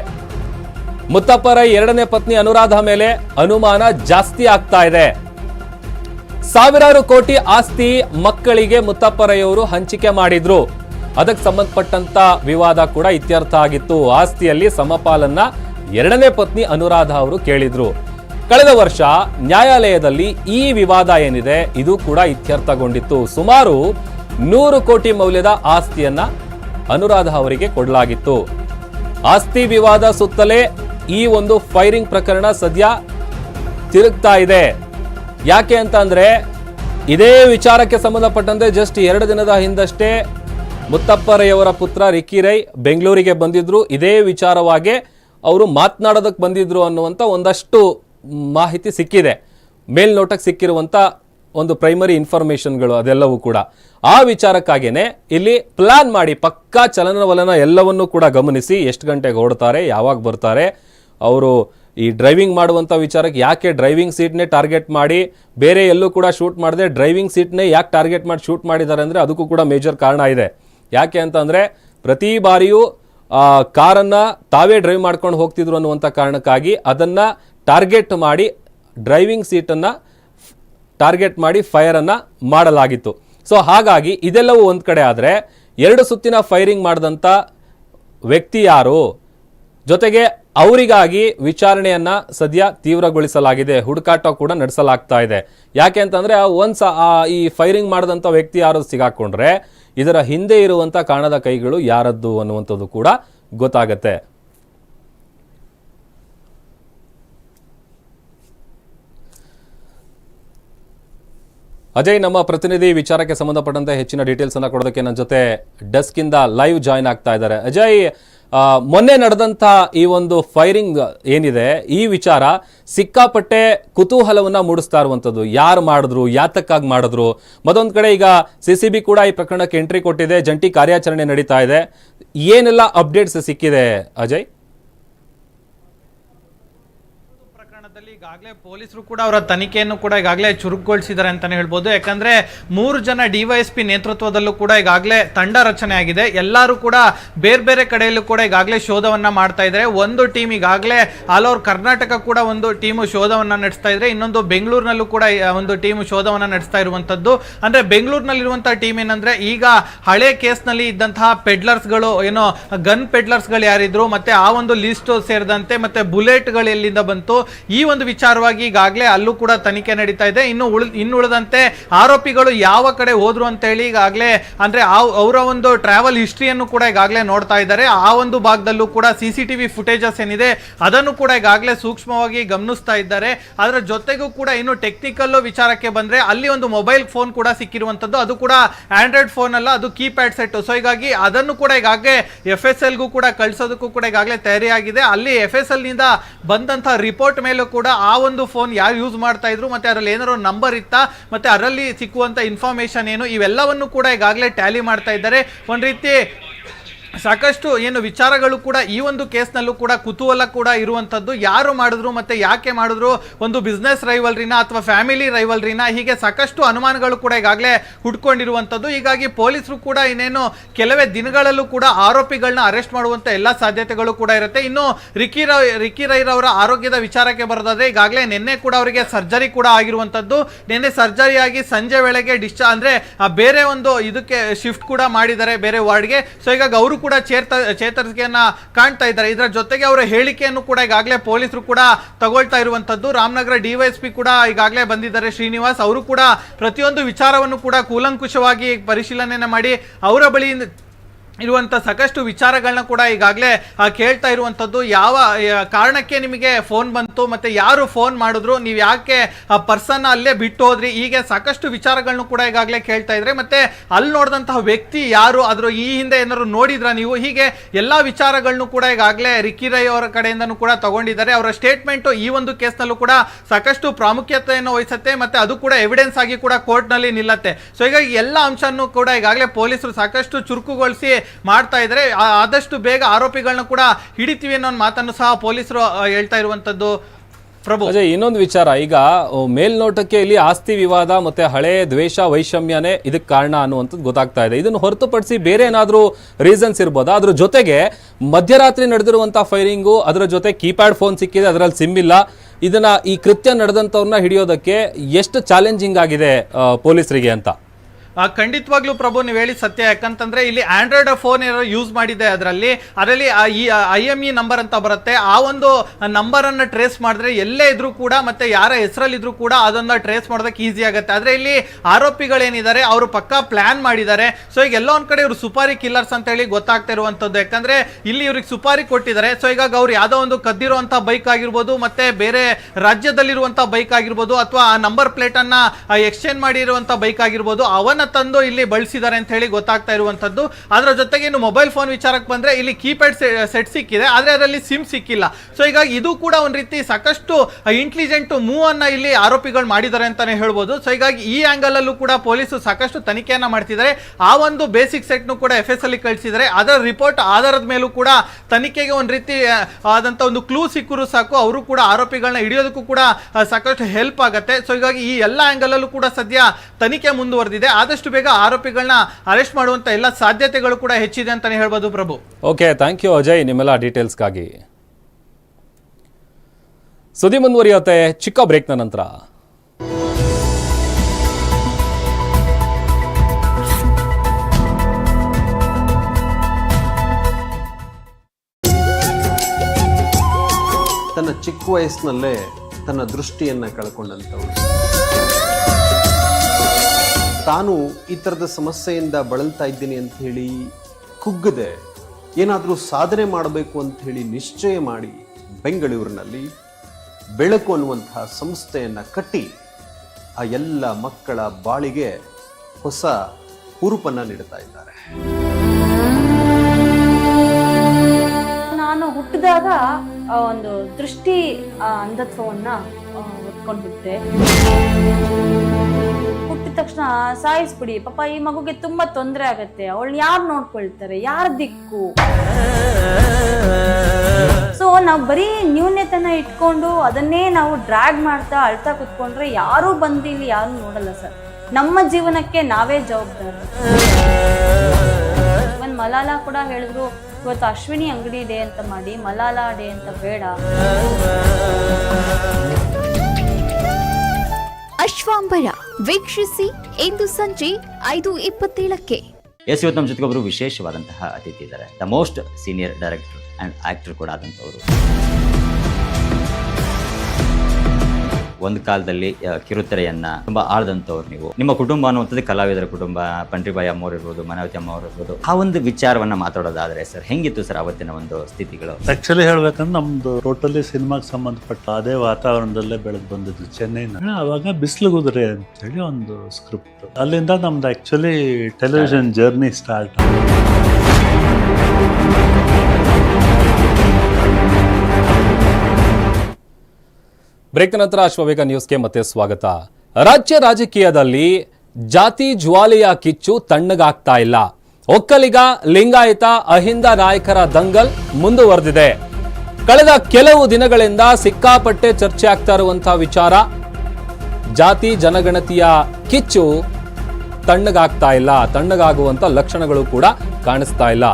ಮುತ್ತಪ್ಪರ ಎರಡನೇ ಪತ್ನಿ ಅನುರಾಧ ಮೇಲೆ ಅನುಮಾನ ಜಾಸ್ತಿ ಆಗ್ತಾ ಇದೆ. ಸಾವಿರಾರು ಕೋಟಿ ಆಸ್ತಿ ಮಕ್ಕಳಿಗೆ ಮುತ್ತಪ್ಪರೈಯವರು ಹಂಚಿಕೆ ಮಾಡಿದ್ರು. ಅದಕ್ಕೆ ಸಂಬಂಧಪಟ್ಟಂತ ವಿವಾದ ಕೂಡ ಇತ್ಯರ್ಥ ಆಗಿತ್ತು. ಆಸ್ತಿಯಲ್ಲಿ ಸಮಪಾಲನ್ನ ಎರಡನೇ ಪತ್ನಿ ಅನುರಾಧ ಅವರು ಕೇಳಿದ್ರು. ಕಳೆದ ವರ್ಷ ನ್ಯಾಯಾಲಯದಲ್ಲಿ ಈ ವಿವಾದ ಏನಿದೆ, ಇದು ಕೂಡ ಇತ್ಯರ್ಥಗೊಂಡಿತ್ತು. ಸುಮಾರು ನೂರು ಕೋಟಿ ಮೌಲ್ಯದ ಆಸ್ತಿಯನ್ನ ಅನುರಾಧ ಅವರಿಗೆ ಕೊಡಲಾಗಿತ್ತು. ಆಸ್ತಿ ವಿವಾದ ಸುತ್ತಲೇ ಈ ಒಂದು ಫೈರಿಂಗ್ ಪ್ರಕರಣ ಸದ್ಯ ತಿರುಗ್ತಾ ಇದೆ. ಯಾಕೆ ಅಂತ ಅಂದರೆ, ಇದೇ ವಿಚಾರಕ್ಕೆ ಸಂಬಂಧಪಟ್ಟಂತೆ ಜಸ್ಟ್ ಎರಡು ದಿನದ ಹಿಂದಷ್ಟೇ ಮುತ್ತಪ್ಪರಯ್ಯವರ ಪುತ್ರ ರಿಕ್ಕಿ ರೈ ಬೆಂಗಳೂರಿಗೆ ಬಂದಿದ್ರು. ಇದೇ ವಿಚಾರವಾಗಿ ಅವರು ಮಾತನಾಡೋದಕ್ಕೆ ಬಂದಿದ್ರು ಅನ್ನುವಂಥ ಒಂದಷ್ಟು ಮಾಹಿತಿ ಸಿಕ್ಕಿದೆ. ಮೇಲ್ನೋಟಕ್ಕೆ ಸಿಕ್ಕಿರುವಂಥ ಒಂದು ಪ್ರೈಮರಿ ಇನ್ಫಾರ್ಮೇಶನ್ಗಳು ಅದೆಲ್ಲವೂ ಕೂಡ. ಆ ವಿಚಾರಕ್ಕಾಗಿಯೇ ಇಲ್ಲಿ ಪ್ಲಾನ್ ಮಾಡಿ ಪಕ್ಕಾ ಚಲನವಲನ ಎಲ್ಲವನ್ನೂ ಕೂಡ ಗಮನಿಸಿ ಎಷ್ಟು ಗಂಟೆಗೆ ಓಡ್ತಾರೆ, ಯಾವಾಗ ಬರ್ತಾರೆ, ಅವರು ಈ ಡ್ರೈವಿಂಗ್ ಮಾಡುವಂಥ ವಿಚಾರಕ್ಕೆ ಯಾಕೆ ಡ್ರೈವಿಂಗ್ ಸೀಟ್ನೇ ಟಾರ್ಗೆಟ್ ಮಾಡಿ, ಬೇರೆ ಎಲ್ಲೂ ಕೂಡ ಶೂಟ್ ಮಾಡದೆ ಡ್ರೈವಿಂಗ್ ಸೀಟ್ನೇ ಯಾಕೆ ಟಾರ್ಗೆಟ್ ಮಾಡಿ ಶೂಟ್ ಮಾಡಿದ್ದಾರೆ ಅಂದರೆ ಅದಕ್ಕೂ ಕೂಡ ಮೇಜರ್ ಕಾರಣ ಇದೆ. ಯಾಕೆ ಅಂತಂದರೆ ಪ್ರತಿ ಬಾರಿಯೂ ಕಾರನ್ನ ತಾವೇ ಡ್ರೈವ್ ಮಾಡ್ಕೊಂಡು ಹೋಗ್ತಿದ್ರು ಅನ್ನುವಂಥ ಕಾರಣಕ್ಕಾಗಿ ಅದನ್ನು ಟಾರ್ಗೆಟ್ ಮಾಡಿ ಡ್ರೈವಿಂಗ್ ಸೀಟನ್ನು ಟಾರ್ಗೆಟ್ ಮಾಡಿ ಫೈರನ್ನು ಮಾಡಲಾಗಿತ್ತು. ಸೊ ಹಾಗಾಗಿ ಇದೆಲ್ಲವೂ ಒಂದು ಕಡೆ ಆದರೆ ಎರಡು ಸುತ್ತಿನ ಫೈರಿಂಗ್ ಮಾಡಿದಂಥ ವ್ಯಕ್ತಿ ಯಾರು? ಜೊತೆಗೆ ಅವರಿಗಾಗಿ ವಿಚಾರಣೆಯನ್ನ ಸದ್ಯ ತೀವ್ರಗೊಳಿಸಲಾಗಿದೆ. ಹುಡುಕಾಟ ಕೂಡ ನಡೆಸಲಾಗ್ತಾ ಇದೆ. ಯಾಕೆ ಅಂತಂದ್ರೆ ಒಂದು ಈ ಫೈರಿಂಗ್ ಮಾಡಿದಂಥ ವ್ಯಕ್ತಿ ಯಾರು ಸಿಗಾಕೊಂಡ್ರೆ ಇದರ ಹಿಂದೆ ಇರುವಂತ ಕಾಣದ ಕೈಗಳು ಯಾರದ್ದು ಅನ್ನುವಂಥದ್ದು ಕೂಡ ಗೊತ್ತಾಗತ್ತೆ. ಅಜಯ್ ನಮ್ಮ ಪ್ರತಿನಿಧಿ ವಿಚಾರಕ್ಕೆ ಸಂಬಂಧಪಟ್ಟಂತೆ ಹೆಚ್ಚಿನ ಡೀಟೇಲ್ಸ್ ಅನ್ನ ಕೊಡೋದಕ್ಕೆ ನನ್ನ ಜೊತೆ ಡೆಸ್ಕ್ ಇಂದ ಲೈವ್ ಜಾಯ್ನ್ ಆಗ್ತಾ ಇದ್ದಾರೆ. ಅಜಯ್ ಮೊನ್ನೆ ನಡೆದಂತ ಈ ಒಂದು ಫೈರಿಂಗ್ ಏನಿದೆ, ಈ ವಿಚಾರ ಸಿಕ್ಕಾಪಟ್ಟೆ ಕುತೂಹಲವನ್ನ ಮೂಡಿಸ್ತಾ ಇರುವಂತದ್ದು ಯಾರು ಮಾಡಿದ್ರು, ಯಾತಕ್ಕಾಗಿ ಮಾಡಿದ್ರು? ಮತ್ತೊಂದು ಕಡೆ ಈಗ ಸಿ ಸಿ ಬಿ ಕೂಡ ಈ ಪ್ರಕರಣಕ್ಕೆ ಎಂಟ್ರಿ ಕೊಟ್ಟಿದೆ, ಜಂಟಿ ಕಾರ್ಯಾಚರಣೆ ನಡೀತಾ ಇದೆ. ಏನೆಲ್ಲ ಅಪ್ಡೇಟ್ಸ್ ಸಿಕ್ಕಿದೆ ಅಜಯ್? ಈಗಾಗಲೇ ಪೊಲೀಸರು ಕೂಡ ಅವರ ತನಿಖೆಯನ್ನು ಕೂಡ ಈಗಾಗಲೇ ಚುರುಕುಗೊಳಿಸಿದ್ದಾರೆ ಅಂತಾನೆ ಹೇಳ್ಬೋದು. ಯಾಕಂದ್ರೆ ಮೂರು ಜನ ಡಿವೈಎಸ್ಪಿ ನೇತೃತ್ವದಲ್ಲೂ ಕೂಡ ಈಗಾಗಲೇ ತಂಡ ರಚನೆ ಆಗಿದೆ. ಎಲ್ಲರೂ ಕೂಡ ಬೇರೆ ಬೇರೆ ಕಡೆಯಲ್ಲೂ ಕೂಡ ಈಗಾಗಲೇ ಶೋಧವನ್ನ ಮಾಡ್ತಾ ಇದ್ದಾರೆ. ಒಂದು ಟೀಮ್ ಈಗಾಗಲೇ ಆಲ್ ಓವರ್ ಕರ್ನಾಟಕ ಕೂಡ ಒಂದು ಟೀಮು ಶೋಧವನ್ನ ನಡೆಸ್ತಾ ಇದ್ದರೆ ಇನ್ನೊಂದು ಬೆಂಗಳೂರಿನಲ್ಲೂ ಕೂಡ ಒಂದು ಟೀಮ್ ಶೋಧವನ್ನ ನಡೆಸ್ತಾ ಇರುವಂಥದ್ದು. ಅಂದ್ರೆ ಬೆಂಗಳೂರಿನಲ್ಲಿರುವಂತಹ ಟೀಮ್ ಏನಂದ್ರೆ, ಈಗ ಹಳೆ ಕೇಸ್ನಲ್ಲಿ ಇದ್ದಂತಹ ಪೆಡ್ಲರ್ಸ್ಗಳು, ಏನೋ ಗನ್ ಪೆಡ್ಲರ್ಸ್ಗಳು ಯಾರಿದ್ರು, ಮತ್ತೆ ಆ ಒಂದು ಲಿಸ್ಟ್ ಸೇರಿದಂತೆ ಮತ್ತೆ ಬುಲೆಟ್ಗಳು ಎಲ್ಲಿಂದ ಬಂತು, ಈ ಒಂದು ವಿಚಾರವಾಗಿ ಈಗಾಗಲೇ ಅಲ್ಲೂ ಕೂಡ ತನಿಖೆ ನಡೀತಾ ಇದೆ. ಇನ್ನು ಉಳ್ ಇನ್ನುಳಿದಂತೆ ಆರೋಪಿಗಳು ಯಾವ ಕಡೆ ಹೋದ್ರು ಅಂತ ಹೇಳಿ ಈಗಾಗಲೇ ಅಂದ್ರೆ ಅವರ ಒಂದು ಟ್ರಾವೆಲ್ ಹಿಸ್ಟ್ರಿಯನ್ನು ಕೂಡ ಈಗಾಗಲೇ ನೋಡ್ತಾ ಇದ್ದಾರೆ. ಆ ಒಂದು ಭಾಗದಲ್ಲೂ ಕೂಡ ಸಿ ಸಿ ಟಿವಿ ಫುಟೇಜಸ್ ಏನಿದೆ ಅದನ್ನು ಕೂಡ ಈಗಾಗಲೇ ಸೂಕ್ಷ್ಮವಾಗಿ ಗಮನಿಸ್ತಾ ಇದ್ದಾರೆ. ಅದರ ಜೊತೆಗೂ ಕೂಡ ಇನ್ನು ಟೆಕ್ನಿಕಲ್ ವಿಚಾರಕ್ಕೆ ಬಂದ್ರೆ ಅಲ್ಲಿ ಒಂದು ಮೊಬೈಲ್ ಫೋನ್ ಕೂಡ ಸಿಕ್ಕಿರುವಂತದ್ದು. ಅದು ಕೂಡ ಆಂಡ್ರಾಯ್ಡ್ ಫೋನ್ ಅಲ್ಲ, ಅದು ಕೀಪ್ಯಾಡ್ ಸೆಟ್ ಸೊ ಹೀಗಾಗಿ ಅದನ್ನು ಕೂಡ ಈಗಾಗಲೇ ಎಫ್ ಎಸ್ ಎಲ್ಗೂ ಕೂಡ ಕಳಿಸೋದಕ್ಕೂ ಕೂಡ ಈಗಾಗಲೇ ತಯಾರಿಯಾಗಿದೆ. ಅಲ್ಲಿ ಎಫ್ ಎಸ್ ಎಲ್ನಿಂದ ಬಂದಂತಹ ರಿಪೋರ್ಟ್ ಮೇಲೂ ಕೂಡ ಆ ಒಂದು ಫೋನ್ ಯಾರು ಯೂಸ್ ಮಾಡ್ತಾ ಇದ್ರು, ಮತ್ತೆ ಅದರಲ್ಲಿ ಏನಾದ್ರು ನಂಬರ್ ಇತ್ತಾ, ಮತ್ತೆ ಅದರಲ್ಲಿ ಸಿಕ್ಕುವಂತ ಇನ್ಫಾರ್ಮೇಶನ್ ಏನು, ಇವೆಲ್ಲವನ್ನು ಕೂಡ ಈಗಾಗಲೇ ಟ್ಯಾಲಿ ಮಾಡ್ತಾ ಇದ್ದಾರೆ. ಒಂದು ರೀತಿ ಸಾಕಷ್ಟು ಏನು ವಿಚಾರಗಳು ಕೂಡ ಈ ಒಂದು ಕೇಸ್ನಲ್ಲೂ ಕೂಡ ಕುತೂಹಲ ಕೂಡ ಇರುವಂಥದ್ದು. ಯಾರು ಮಾಡಿದ್ರು ಮತ್ತೆ ಯಾಕೆ ಮಾಡಿದ್ರು, ಒಂದು ಬಿಸ್ನೆಸ್ ರೈವಲ್ರಿನ ಅಥವಾ ಫ್ಯಾಮಿಲಿ ರೈವಲ್ರಿನ ಹೀಗೆ ಸಾಕಷ್ಟು ಅನುಮಾನಗಳು ಕೂಡ ಈಗಾಗಲೇ ಹುಟ್ಕೊಂಡಿರುವಂಥದ್ದು ಹೀಗಾಗಿ ಪೊಲೀಸರು ಕೂಡ ಇನ್ನೇನು ಕೆಲವೇ ದಿನಗಳಲ್ಲೂ ಕೂಡ ಆರೋಪಿಗಳನ್ನ ಅರೆಸ್ಟ್ ಮಾಡುವಂಥ ಎಲ್ಲ ಸಾಧ್ಯತೆಗಳು ಕೂಡ ಇರುತ್ತೆ. ಇನ್ನು ರಿಕಿ ರೈ, ರಿಕಿ ರೈರವರ ಆರೋಗ್ಯದ ವಿಚಾರಕ್ಕೆ ಬರೋದಾದರೆ ಈಗಾಗಲೇ ನಿನ್ನೆ ಕೂಡ ಅವರಿಗೆ ಸರ್ಜರಿ ಕೂಡ ಆಗಿರುವಂಥದ್ದು. ನಿನ್ನೆ ಸರ್ಜರಿಯಾಗಿ ಸಂಜೆ ವೇಳೆಗೆ ಡಿಸ್ಚಾರ್ಜ್ ಅಂದರೆ ಬೇರೆ ಒಂದು ಇದಕ್ಕೆ ಶಿಫ್ಟ್ ಕೂಡ ಮಾಡಿದ್ದಾರೆ ಬೇರೆ ವಾರ್ಡ್ಗೆ. ಸೊ ಈಗ ಅವರು ಕೂಡ ಚೇರ್ತ, ಚೇತರಿಕೆಯನ್ನ ಕಾಣ್ತಾ ಇದ್ದಾರೆ. ಇದರ ಜೊತೆಗೆ ಅವರ ಹೇಳಿಕೆಯನ್ನು ಕೂಡ ಈಗಾಗಲೇ ಪೊಲೀಸರು ಕೂಡ ತಗೊಳ್ತಾ ಇರುವಂತದ್ದು ರಾಮನಗರ ಡಿವೈಎಸ್ಪಿ ಕೂಡ ಈಗಾಗಲೇ ಬಂದಿದ್ದಾರೆ. ಶ್ರೀನಿವಾಸ್, ಅವರು ಕೂಡ ಪ್ರತಿಯೊಂದು ವಿಚಾರವನ್ನು ಕೂಡ ಕೂಲಂಕುಷವಾಗಿ ಪರಿಶೀಲನೆ ಮಾಡಿ ಅವರ ಬಳಿ ಇರುವಂತ ಸಾಕಷ್ಟು ವಿಚಾರಗಳನ್ನ ಕೂಡ ಈಗಾಗಲೇ ಕೇಳ್ತಾ ಇರುವಂತದ್ದು. ಯಾವ ಕಾರಣಕ್ಕೆ ನಿಮಗೆ ಫೋನ್ ಬಂತು, ಮತ್ತೆ ಯಾರು ಫೋನ್ ಮಾಡಿದ್ರು, ನೀವು ಯಾಕೆ ಆ ಪರ್ಸನ್ ಅಲ್ಲೇ ಬಿಟ್ಟು ಹೋದ್ರಿ? ಹೀಗೆ ಸಾಕಷ್ಟು ವಿಚಾರಗಳನ್ನು ಕೂಡ ಈಗಾಗಲೇ ಕೇಳ್ತಾ ಇದ್ರೆ, ಮತ್ತೆ ಅಲ್ಲಿ ನೋಡಿದಂತಹ ವ್ಯಕ್ತಿ ಯಾರು? ಅದ್ರ ಈ ಹಿಂದೆ ಏನಾದ್ರು ನೋಡಿದ್ರ ನೀವು? ಹೀಗೆ ಎಲ್ಲಾ ವಿಚಾರಗಳನ್ನು ಕೂಡ ಈಗಾಗಲೇ ರಿಕ್ಕಿ ರೈ ಅವರ ಕಡೆಯಿಂದನೂ ಕೂಡ ತಗೊಂಡಿದ್ದಾರೆ. ಅವರ ಸ್ಟೇಟ್ಮೆಂಟ್ ಈ ಒಂದು ಕೇಸ್ನಲ್ಲೂ ಕೂಡ ಸಾಕಷ್ಟು ಪ್ರಾಮುಖ್ಯತೆಯನ್ನು ವಹಿಸುತ್ತೆ, ಮತ್ತೆ ಅದು ಕೂಡ ಎವಿಡೆನ್ಸ್ ಆಗಿ ಕೂಡ ಕೋರ್ಟ್ನಲ್ಲಿ ನಿಲ್ಲತ್ತೆ. ಸೊ, ಹೀಗಾಗಿ ಎಲ್ಲ ಅಂಶನೂ ಕೂಡ ಈಗಾಗಲೇ ಪೊಲೀಸರು ಸಾಕಷ್ಟು ಚುರುಕುಗೊಳಿಸಿ ಮಾಡ್ತಾ ಇದ್ರೆ ಆದಷ್ಟು ಬೇಗ ಆರೋಪಿಗಳನ್ನ ಕೂಡ ಹಿಡಿತೀವಿ ಅನ್ನೋ ಮಾತನ್ನು ಸಹ ಪೊಲೀಸರು ಹೇಳ್ತಾ ಇರುವಂತದ್ದು ಪ್ರಭು. ಅಜಯ್, ಇನ್ನೊಂದು ವಿಚಾರ, ಈಗ ಮೇಲ್ನೋಟಕ್ಕೆ ಇಲ್ಲಿ ಆಸ್ತಿ ವಿವಾದ ಮತ್ತೆ ಹಳೆ ದ್ವೇಷ ವೈಷಮ್ಯನೇ ಇದಕ್ಕೆ ಕಾರಣ ಅನ್ನುವಂಥದ್ದು ಗೊತ್ತಾಗ್ತಾ ಇದೆ. ಇದನ್ನು ಹೊರತುಪಡಿಸಿ ಬೇರೆ ಏನಾದರೂ ರೀಸನ್ಸ್ ಇರ್ಬೋದಾ? ಅದ್ರ ಜೊತೆಗೆ ಮಧ್ಯರಾತ್ರಿ ನಡೆದಿರುವಂಥ ಫೈರಿಂಗು ಅದರ ಜೊತೆ ಕೀಪ್ಯಾಡ್ ಫೋನ್ ಸಿಕ್ಕಿದೆ, ಅದರಲ್ಲಿ ಸಿಮ್ ಇಲ್ಲ. ಇದನ್ನ ಈ ಕೃತ್ಯ ನಡೆದಂಥವ್ರನ್ನ ಹಿಡಿಯೋದಕ್ಕೆ ಎಷ್ಟು ಚಾಲೆಂಜಿಂಗ್ ಆಗಿದೆ ಪೊಲೀಸರಿಗೆ ಅಂತ? ಖಂಡಿತವಾಗ್ಲೂ ಪ್ರಭು, ನೀವು ಹೇಳಿ ಸತ್ಯ. ಯಾಕಂತಂದ್ರೆ ಇಲ್ಲಿ ಆಂಡ್ರಾಯ್ಡ್ ಫೋನ್ ಏನಾದ್ರು ಯೂಸ್ ಮಾಡಿದೆ ಅದರಲ್ಲಿ. ಅದರಲ್ಲಿ ಈ ಐ ಎಂ ಇ ನಂಬರ್ ಅಂತ ಬರುತ್ತೆ. ಆ ಒಂದು ನಂಬರ್ ಅನ್ನ ಟ್ರೇಸ್ ಮಾಡಿದ್ರೆ ಎಲ್ಲೇ ಇದ್ರೂ ಕೂಡ ಮತ್ತೆ ಯಾರ ಹೆಸರಲ್ಲಿ ಇದ್ರೂ ಕೂಡ ಅದನ್ನ ಟ್ರೇಸ್ ಮಾಡೋದಕ್ಕೆ ಈಸಿ ಆಗುತ್ತೆ. ಆದರೆ ಇಲ್ಲಿ ಆರೋಪಿಗಳೇನಿದ್ದಾರೆ, ಅವರು ಪಕ್ಕಾ ಪ್ಲಾನ್ ಮಾಡಿದ್ದಾರೆ. ಸೊ ಈಗ ಎಲ್ಲ ಒಂದ್ ಕಡೆ ಇವರು ಸುಪಾರಿ ಕಿಲ್ಲರ್ಸ್ ಅಂತ ಹೇಳಿ ಗೊತ್ತಾಗ್ತಾ ಇರುವಂಥದ್ದು ಯಾಕಂದ್ರೆ ಇಲ್ಲಿ ಇವ್ರಿಗೆ ಸುಪಾರಿ ಕೊಟ್ಟಿದ್ದಾರೆ. ಸೊ ಈಗ ಅವ್ರು ಯಾವುದೋ ಒಂದು ಕದ್ದಿರುವಂಥ ಬೈಕ್ ಆಗಿರ್ಬೋದು, ಮತ್ತೆ ಬೇರೆ ರಾಜ್ಯದಲ್ಲಿರುವಂಥ ಬೈಕ್ ಆಗಿರ್ಬೋದು, ಅಥವಾ ಆ ನಂಬರ್ ಪ್ಲೇಟನ್ನು ಎಕ್ಸ್ಚೇಂಜ್ ಮಾಡಿರುವಂಥ ಬೈಕ್ ಆಗಿರ್ಬೋದು, ಅವನ್ನ ತಂದು ಇಲ್ಲಿ ಬಳಸಿದ್ದಾರೆ ಅಂತ ಹೇಳಿ ಗೊತ್ತಾಗ್ತಾ ಇರುವಂತದ್ದು ಅದರ ಜೊತೆಗೆ ಇನ್ನು ಮೊಬೈಲ್ ಫೋನ್ ವಿಚಾರಕ್ಕೆ ಬಂದ್ರೆ ಇಲ್ಲಿ ಕೀಪ್ಯಾಡ್ ಸೆಟ್ ಸಿಕ್ಕಿದೆ. ಆದರೆ ಅದರಲ್ಲಿ ಸಿಮ್ ಸಿಕ್ಕಿಲ್ಲ. ಸೊ ಹೀಗಾಗಿ ಇದು ಕೂಡ ಒಂದು ರೀತಿ ಸಾಕಷ್ಟು ಇಂಟೆಲಿಜೆಂಟ್ ಮೂವ್ ಅನ್ನ ಇಲ್ಲಿ ಆರೋಪಿಗಳು ಮಾಡಿದ್ದಾರೆ ಅಂತಾನೆ ಹೇಳ್ಬೋದು. ಸೊ ಹೀಗಾಗಿ ಈ ಆಂಗಲ್ ಕೂಡ ಪೊಲೀಸರು ಸಾಕಷ್ಟು ತನಿಖೆಯನ್ನ ಮಾಡ್ತಿದ್ದಾರೆ. ಆ ಒಂದು ಬೇಸಿಕ್ ಸೆಟ್ ನು ಕೂಡ ಎಫ್ ಎಸ್ ಅಲ್ಲಿ ಕಳಿಸಿದರೆ ಅದರ ರಿಪೋರ್ಟ್ ಆಧಾರದ ಮೇಲೂ ಕೂಡ ತನಿಖೆಗೆ ಒಂದು ರೀತಿ ಆದಂತ ಒಂದು ಕ್ಲೂ ಸಿಕ್ಕರು ಸಾಕು. ಅವರು ಕೂಡ ಆರೋಪಿಗಳನ್ನ ಹಿಡಿಯೋದಕ್ಕೂ ಕೂಡ ಸಾಕಷ್ಟು ಹೆಲ್ಪ್ ಆಗುತ್ತೆ. ಸೊ ಹೀಗಾಗಿ ಈ ಎಲ್ಲ ಆಂಗಲ್ ಕೂಡ ಸದ್ಯ ತನಿಖೆ ಮುಂದುವರೆದಿದೆ. ಆದಷ್ಟು ಬೇಗ ಆರೋಪಿಗಳನ್ನ ಅರೆಸ್ಟ್ ಮಾಡುವಂತ ಎಲ್ಲ ಸಾಧ್ಯತೆಗಳು ಕೂಡ ಹೆಚ್ಚಿದೆ ಅಂತಾನೆ ಹೇಳ್ಬೋದು Prabhu. Okay thank you Ajay ನಿಮ್ಮೆಲ್ಲ ಡೀಟೇಲ್ಸ್ಗಾಗಿ ಸುದ್ದಿ ಮುಂದುವರಿಯುತ್ತೆ ಚಿಕ್ಕ ಬ್ರೇಕ್ನ ನಂತರ. ತನ್ನ ಚಿಕ್ಕ ವಯಸ್ಸಿನಲ್ಲೇ ತನ್ನ ದೃಷ್ಟಿಯನ್ನ ಕಳ್ಕೊಂಡಂಥವಳು ತಾನು ಈ ಥರದ ಸಮಸ್ಯೆಯಿಂದ ಬಳಲ್ತಾ ಇದ್ದೀನಿ ಅಂತ ಹೇಳಿ ಕುಗ್ಗದೆ ಏನಾದರೂ ಸಾಧನೆ ಮಾಡಬೇಕು ಅಂತ ಹೇಳಿ ನಿಶ್ಚಯ ಮಾಡಿ ಬೆಂಗಳೂರಿನಲ್ಲಿ ಬೆಳಕು ಅನ್ನುವಂತಹ ಸಂಸ್ಥೆಯನ್ನು ಕಟ್ಟಿ ಆ ಎಲ್ಲ ಮಕ್ಕಳ ಬಾಳಿಗೆ ಹೊಸ ಹುರುಪನ್ನು ನೀಡುತ್ತಾ ಇದ್ದಾರೆ. ನಾನು ಹುಟ್ಟಿದಾಗ ಒಂದು ದೃಷ್ಟಿ ಅಂಧತ್ವವನ್ನು ಹೊತ್ಕೊಂಡ್ಬಿಟ್ಟೆ ಹುಟ್ಟಿದ ತಕ್ಷಣ ಸಾಯಿಸ್ಬಿಡಿ. ಪಾಪ ಈ ಮಗುಗೆ ತುಂಬಾ ತೊಂದರೆ ಆಗತ್ತೆ. ಅವಳನ್ನ ಯಾರು ನೋಡ್ಕೊಳ್ತಾರೆ? ಯಾರ ದಿಕ್ಕು? ಸೊ ನಾವು ಬರೀ ನ್ಯೂನ್ಯತನ ಇಟ್ಕೊಂಡು ಅದನ್ನೇ ನಾವು ಡ್ರ್ಯಾಗ್ ಮಾಡ್ತಾ ಅಳ್ತಾ ಕುತ್ಕೊಂಡ್ರೆ ಯಾರೂ ಬಂದು ಇಲ್ಲಿ ಯಾರು ನೋಡಲ್ಲ ಸರ್. ನಮ್ಮ ಜೀವನಕ್ಕೆ ನಾವೇ ಜವಾಬ್ದಾರಿ. ಇವನ್ ಮಲಾಲ ಕೂಡ ಹೇಳಿದ್ರು, ಇವತ್ತು ಅಶ್ವಿನಿ ಅಂಗಡಿ ಡೇ ಅಂತ ಮಾಡಿ, ಮಲಾಲ ಡೇ ಅಂತ ಬೇಡ. ಅಶ್ವಾಂಬರ ವೀಕ್ಷಿಸಿ ಇಂದು ಸಂಜೆ ಐದು ಇಪ್ಪತ್ತೇಳಕ್ಕೆ. ಎಸ್ ಇವತ್ತು ನಮ್ಮ ಜೊತೆಗೆ ಒಬ್ಬರು ವಿಶೇಷವಾದಂತಹ ಅತಿಥಿ ಇದ್ದಾರೆ. The most senior director and actor ಕೂಡ ಆದಂಥವರು. ಒಂದು ಕಾಲದಲ್ಲಿ ಕಿರುತೆರೆಯನ್ನ ತುಂಬಾ ಆಳ್ದಂಥವ್ರು ನೀವು. ನಿಮ್ಮ ಕುಟುಂಬ ಅನ್ನುವಂಥದ್ದು ಕಲಾವಿದರ ಕುಟುಂಬ ಪಂಡ್ರಿಬಾಯಿ ಅಮ್ಮವ್ರು ಇರ್ಬೋದು ಮನಾವತಿ ಅಮ್ಮ ಇರ್ಬೋದು, ಆ ಒಂದು ವಿಚಾರವನ್ನ ಮಾತಾಡೋದಾದ್ರೆ ಸರ್, ಹೆಂಗಿತ್ತು ಸರ್ ಅವತ್ತಿನ ಒಂದು ಸ್ಥಿತಿಗಳು? ಆಕ್ಚುಲಿ ಹೇಳ್ಬೇಕಂದ್ರೆ ನಮ್ದು ಟೋಟಲಿ ಸಿನಿಮಾಗೆ ಸಂಬಂಧಪಟ್ಟ ಅದೇ ವಾತಾವರಣದಲ್ಲೇ ಬೆಳೆದು ಬಂದಿದ್ದು ಚೆನ್ನೈನ. ಅವಾಗ ಬಿಸಿಲುಗುದ್ರೆ ಅಂತ ಹೇಳಿ ಒಂದು ಸ್ಕ್ರಿಪ್ಟ್ ಅಲ್ಲಿಂದ ನಮ್ದು actually television journey start break ನಂತರ ಅಶ್ವವೇಗ ನ್ಯೂಸ್ಗೆ ಮತ್ತೆ ಸ್ವಾಗತ. ರಾಜ್ಯ ರಾಜಕೀಯದಲ್ಲಿ ಜಾತಿ ಜ್ವಾಲೆಯ ಕಿಚ್ಚು ತಣ್ಣಗಾಗ್ತಾ ಇಲ್ಲ. ಒಕ್ಕಲಿಗ, ಲಿಂಗಾಯತ, ಅಹಿಂದ ನಾಯಕರ ದಂಗಲ್ ಮುಂದುವರೆದಿದೆ. ಕಳೆದ ಕೆಲವು ದಿನಗಳಿಂದ ಸಿಕ್ಕಾಪಟ್ಟೆ ಚರ್ಚೆ ಆಗ್ತಾ ಇರುವಂತಹ ವಿಚಾರ, ಜಾತಿ ಜನಗಣತಿಯ ಕಿಚ್ಚು ತಣ್ಣಗಾಗ್ತಾ ಇಲ್ಲ. ತಣ್ಣಗಾಗುವಂತ ಲಕ್ಷಣಗಳು ಕೂಡ ಕಾಣಿಸ್ತಾ ಇಲ್ಲ.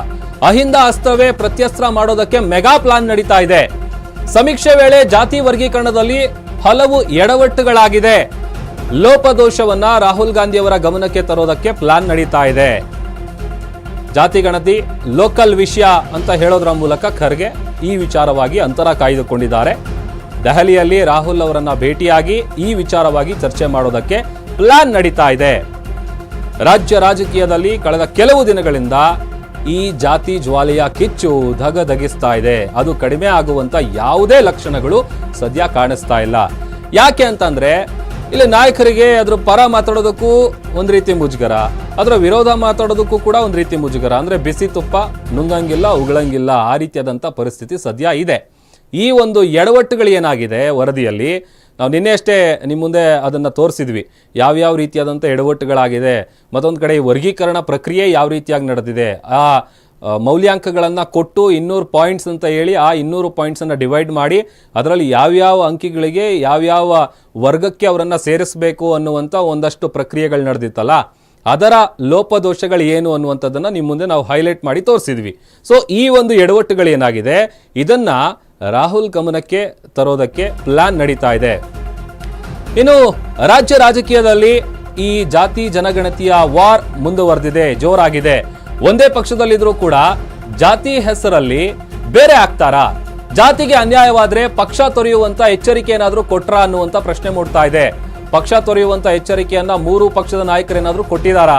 ಅಹಿಂದ ಅಸ್ತವೇ ಪ್ರತ್ಯಸ್ತ್ರ ಮಾಡೋದಕ್ಕೆ ಮೆಗಾ ಪ್ಲಾನ್ ನಡೀತಾ ಇದೆ. ಸಮೀಕ್ಷೆ ವೇಳೆ ಜಾತಿ ವರ್ಗೀಕರಣದಲ್ಲಿ ಹಲವು ಎಡವಟ್ಟುಗಳಾಗಿದೆ. ಲೋಪದೋಷವನ್ನ ರಾಹುಲ್ ಗಾಂಧಿ ಅವರ ಗಮನಕ್ಕೆ ತರೋದಕ್ಕೆ ಪ್ಲಾನ್ ನಡೀತಾ ಇದೆ. ಜಾತಿ ಗಣತಿ, ಲೋಕಲ್ ವಿಷಯ ಅಂತ ಹೇಳೋದ್ರ ಮೂಲಕ ಖರ್ಗೆ ಈ ವಿಚಾರವಾಗಿ ಅಂತರ ಕಾಯ್ದುಕೊಂಡಿದ್ದಾರೆ. ದೆಹಲಿಯಲ್ಲಿ ರಾಹುಲ್ ಅವರನ್ನ ಭೇಟಿಯಾಗಿ ಈ ವಿಚಾರವಾಗಿ ಚರ್ಚೆ ಮಾಡೋದಕ್ಕೆ ಪ್ಲಾನ್ ನಡೀತಾ ಇದೆ. ರಾಜ್ಯ ರಾಜಕೀಯದಲ್ಲಿ ಕಳೆದ ಕೆಲವು ದಿನಗಳಿಂದ ಈ ಜಾತಿ ಜ್ವಾಲೆಯ ಕಿಚ್ಚು ಧಗಧಗಿಸ್ತಾ ಇದೆ. ಅದು ಕಡಿಮೆ ಆಗುವಂತ ಯಾವುದೇ ಲಕ್ಷಣಗಳು ಸದ್ಯ ಕಾಣಿಸ್ತಾ ಇಲ್ಲ. ಯಾಕೆ ಅಂತಂದ್ರೆ, ಇಲ್ಲಿ ನಾಯಕರಿಗೆ ಅದ್ರ ಪರ ಮಾತಾಡೋದಕ್ಕೂ ಒಂದ್ ರೀತಿ ಮುಜುಗರ. ಅದರ ವಿರೋಧ ಮಾತಾಡೋದಕ್ಕೂ ಕೂಡ ಒಂದ್ ರೀತಿ ಮುಜುಗರ. ಅಂದ್ರೆ ಬಿಸಿ ತುಪ್ಪ ನುಂಗಂಗಿಲ್ಲ, ಉಗಳಂಗಿಲ್ಲ, ಆ ರೀತಿಯಾದಂಥ ಪರಿಸ್ಥಿತಿ ಸದ್ಯ ಇದೆ. ಈ ಒಂದು ಎಡವಟ್ಟುಗಳು ಏನಾಗಿದೆ ವರದಿಯಲ್ಲಿ ನಾವು ನಿನ್ನೆ ಅಷ್ಟೇ ನಿಮ್ಮ ಮುಂದೆ ಅದನ್ನು ತೋರಿಸಿದ್ವಿ. ಯಾವ್ಯಾವ ರೀತಿಯಾದಂಥ ಎಡವಟ್ಟುಗಳಾಗಿದೆ, ಮತ್ತೊಂದು ಕಡೆ ಈ ವರ್ಗೀಕರಣ ಪ್ರಕ್ರಿಯೆ ಯಾವ ರೀತಿಯಾಗಿ ನಡೆದಿದೆ, ಆ ಮೌಲ್ಯಾಂಕಗಳನ್ನು ಕೊಟ್ಟು ಇನ್ನೂರು ಪಾಯಿಂಟ್ಸ್ ಅಂತ ಹೇಳಿ ಆ ಇನ್ನೂರು ಪಾಯಿಂಟ್ಸನ್ನು ಡಿವೈಡ್ ಮಾಡಿ ಅದರಲ್ಲಿ ಯಾವ್ಯಾವ ಅಂಕಿಗಳಿಗೆ ಯಾವ್ಯಾವ ವರ್ಗಕ್ಕೆ ಅವರನ್ನು ಸೇರಿಸಬೇಕು ಅನ್ನುವಂಥ ಒಂದಷ್ಟು ಪ್ರಕ್ರಿಯೆಗಳು ನಡೆದಿತ್ತಲ್ಲ, ಅದರ ಲೋಪದೋಷಗಳು ಏನು ಅನ್ನುವಂಥದ್ದನ್ನು ನಿಮ್ಮ ಮುಂದೆ ನಾವು ಹೈಲೈಟ್ ಮಾಡಿ ತೋರಿಸಿದ್ವಿ. ಸೊ ಈ ಒಂದು ಎಡವಟ್ಟುಗಳು ಏನಾಗಿದೆ, ಇದನ್ನ ರಾಹುಲ್ ಗಮನಕ್ಕೆ ತರೋದಕ್ಕೆ ಪ್ಲಾನ್ ನಡೀತಾ ಇದೆ. ಇನ್ನು ರಾಜ್ಯ ರಾಜಕೀಯದಲ್ಲಿ ಈ ಜಾತಿ ಜನಗಣತಿಯ ವಾರ್ ಮುಂದುವರೆದಿದೆ, ಜೋರಾಗಿದೆ. ಒಂದೇ ಪಕ್ಷದಲ್ಲಿದ್ರೂ ಕೂಡ ಜಾತಿ ಹೆಸರಲ್ಲಿ ಬೇರೆ ಆಗ್ತಾರಾ? ಜಾತಿಗೆ ಅನ್ಯಾಯವಾದ್ರೆ ಪಕ್ಷ ತೊರೆಯುವಂತ ಎಚ್ಚರಿಕೆ ಏನಾದರೂ ಕೊಟ್ರಾ ಅನ್ನುವಂತ ಪ್ರಶ್ನೆ ಮೂಡ್ತಾ ಇದೆ. ಪಕ್ಷ ತೊರೆಯುವಂಥ ಎಚ್ಚರಿಕೆಯನ್ನ ಮೂರು ಪಕ್ಷದ ನಾಯಕರೇನಾದರೂ ಕೊಟ್ಟಿದ್ದಾರಾ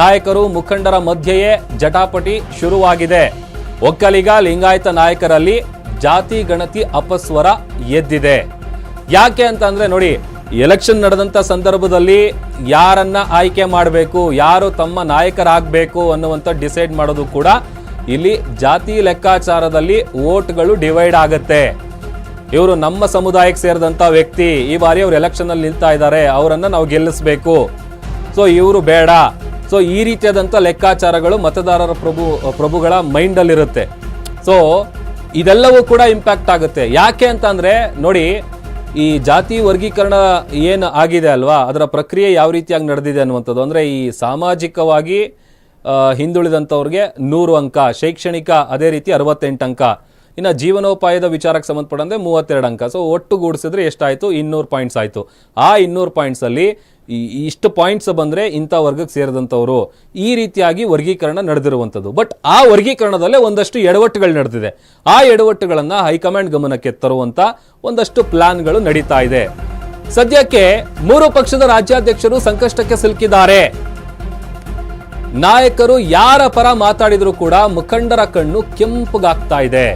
ನಾಯಕರು ಮುಖಂಡರ ಮಧ್ಯೆಯೇ ಜಟಾಪಟಿ ಶುರುವಾಗಿದೆ. ಒಕ್ಕಲಿಗ ಲಿಂಗಾಯತ ನಾಯಕರಲ್ಲಿ ಜಾತಿ ಗಣತಿ ಅಪಸ್ವರ ಎದ್ದಿದೆ. ಯಾಕೆ ಅಂತ ಅಂದ್ರೆ ನೋಡಿ ಎಲೆಕ್ಷನ್ ನಡೆದಂತ ಸಂದರ್ಭದಲ್ಲಿ ಯಾರನ್ನ ಆಯ್ಕೆ ಮಾಡಬೇಕು, ಯಾರು ತಮ್ಮ ನಾಯಕರಾಗಬೇಕು ಅನ್ನುವಂಥ ಡಿಸೈಡ್ ಮಾಡೋದು ಕೂಡ ಇಲ್ಲಿ ಜಾತಿ ಲೆಕ್ಕಾಚಾರದಲ್ಲಿ ವೋಟ್ಗಳು ಡಿವೈಡ್ ಆಗುತ್ತೆ. ಇವರು ನಮ್ಮ ಸಮುದಾಯಕ್ಕೆ ಸೇರಿದಂತ ವ್ಯಕ್ತಿ, ಈ ಬಾರಿ ಅವ್ರು ಎಲೆಕ್ಷನಲ್ಲಿ ನಿಲ್ತಾ ಇದ್ದಾರೆ, ಅವರನ್ನು ನಾವು ಗೆಲ್ಲಿಸಬೇಕು. ಸೊ ಇವರು ಬೇಡ. ಸೊ ಈ ರೀತಿಯಾದಂಥ ಲೆಕ್ಕಾಚಾರಗಳು ಮತದಾರರ ಪ್ರಭು, ಪ್ರಭುಗಳ ಮೈಂಡಲ್ಲಿರುತ್ತೆ ಸೊ ಇದೆಲ್ಲವೂ ಕೂಡ ಇಂಪ್ಯಾಕ್ಟ್ ಆಗುತ್ತೆ. ಯಾಕೆ ಅಂತಂದ್ರೆ, ನೋಡಿ, ಈ ಜಾತಿ ವರ್ಗೀಕರಣ ಏನು ಆಗಿದೆ ಅಲ್ವಾ? ಅದರ ಪ್ರಕ್ರಿಯೆ ಯಾವ ರೀತಿಯಾಗಿ ನಡೆದಿದೆ ಅನ್ನುವಂಥದ್ದು. ಅಂದರೆ ಈ ಸಾಮಾಜಿಕವಾಗಿ ಹಿಂದುಳಿದಂಥವ್ರಿಗೆ ನೂರು ಅಂಕ, ಶೈಕ್ಷಣಿಕ ಅದೇ ರೀತಿ ಅರವತ್ತೆಂಟು ಅಂಕ. ಇನ್ನು ಜೀವನೋಪಾಯದ ವಿಚಾರಕ್ಕೆ ಸಂಬಂಧಪಟ್ಟಂತೆ ಮೂವತ್ತೆರಡು ಅಂಕ. ಸೊ ಒಟ್ಟುಗೂಡಿಸಿದ್ರೆ ಎಷ್ಟಾಯಿತು? ಇನ್ನೂರು ಪಾಯಿಂಟ್ಸ್ ಆಯಿತು. ಆ ಇನ್ನೂರು ಪಾಯಿಂಟ್ಸಲ್ಲಿ ಈ ಇಷ್ಟು ಪಾಯಿಂಟ್ಸ್ ಬಂದರೆ ಇಂಥ ವರ್ಗಕ್ಕೆ ಸೇರಿದಂಥವರು ಈ ರೀತಿಯಾಗಿ ವರ್ಗೀಕರಣ ನಡೆದಿರುವಂಥದ್ದು. ಬಟ್ ಆ ವರ್ಗೀಕರಣದಲ್ಲೇ ಒಂದಷ್ಟು ಎಡವಟ್ಟುಗಳು ನಡೆದಿದೆ. ಆ ಎಡವಟ್ಟುಗಳನ್ನು ಹೈಕಮಾಂಡ್ ಗಮನಕ್ಕೆ ತರುವಂಥ ಒಂದಷ್ಟು ಪ್ಲಾನ್ಗಳು ನಡೀತಾ ಇದೆ. ಸದ್ಯಕ್ಕೆ ಮೂರು ಪಕ್ಷದ ರಾಜ್ಯಾಧ್ಯಕ್ಷರು ಸಂಕಷ್ಟಕ್ಕೆ ಸಿಲುಕಿದ್ದಾರೆ. ನಾಯಕರು ಯಾರ ಪರ ಮಾತಾಡಿದರೂ ಕೂಡ ಮುಖಂಡರ ಕಣ್ಣು ಕೆಂಪುಗಾಗ್ತಾ ಇದೆ.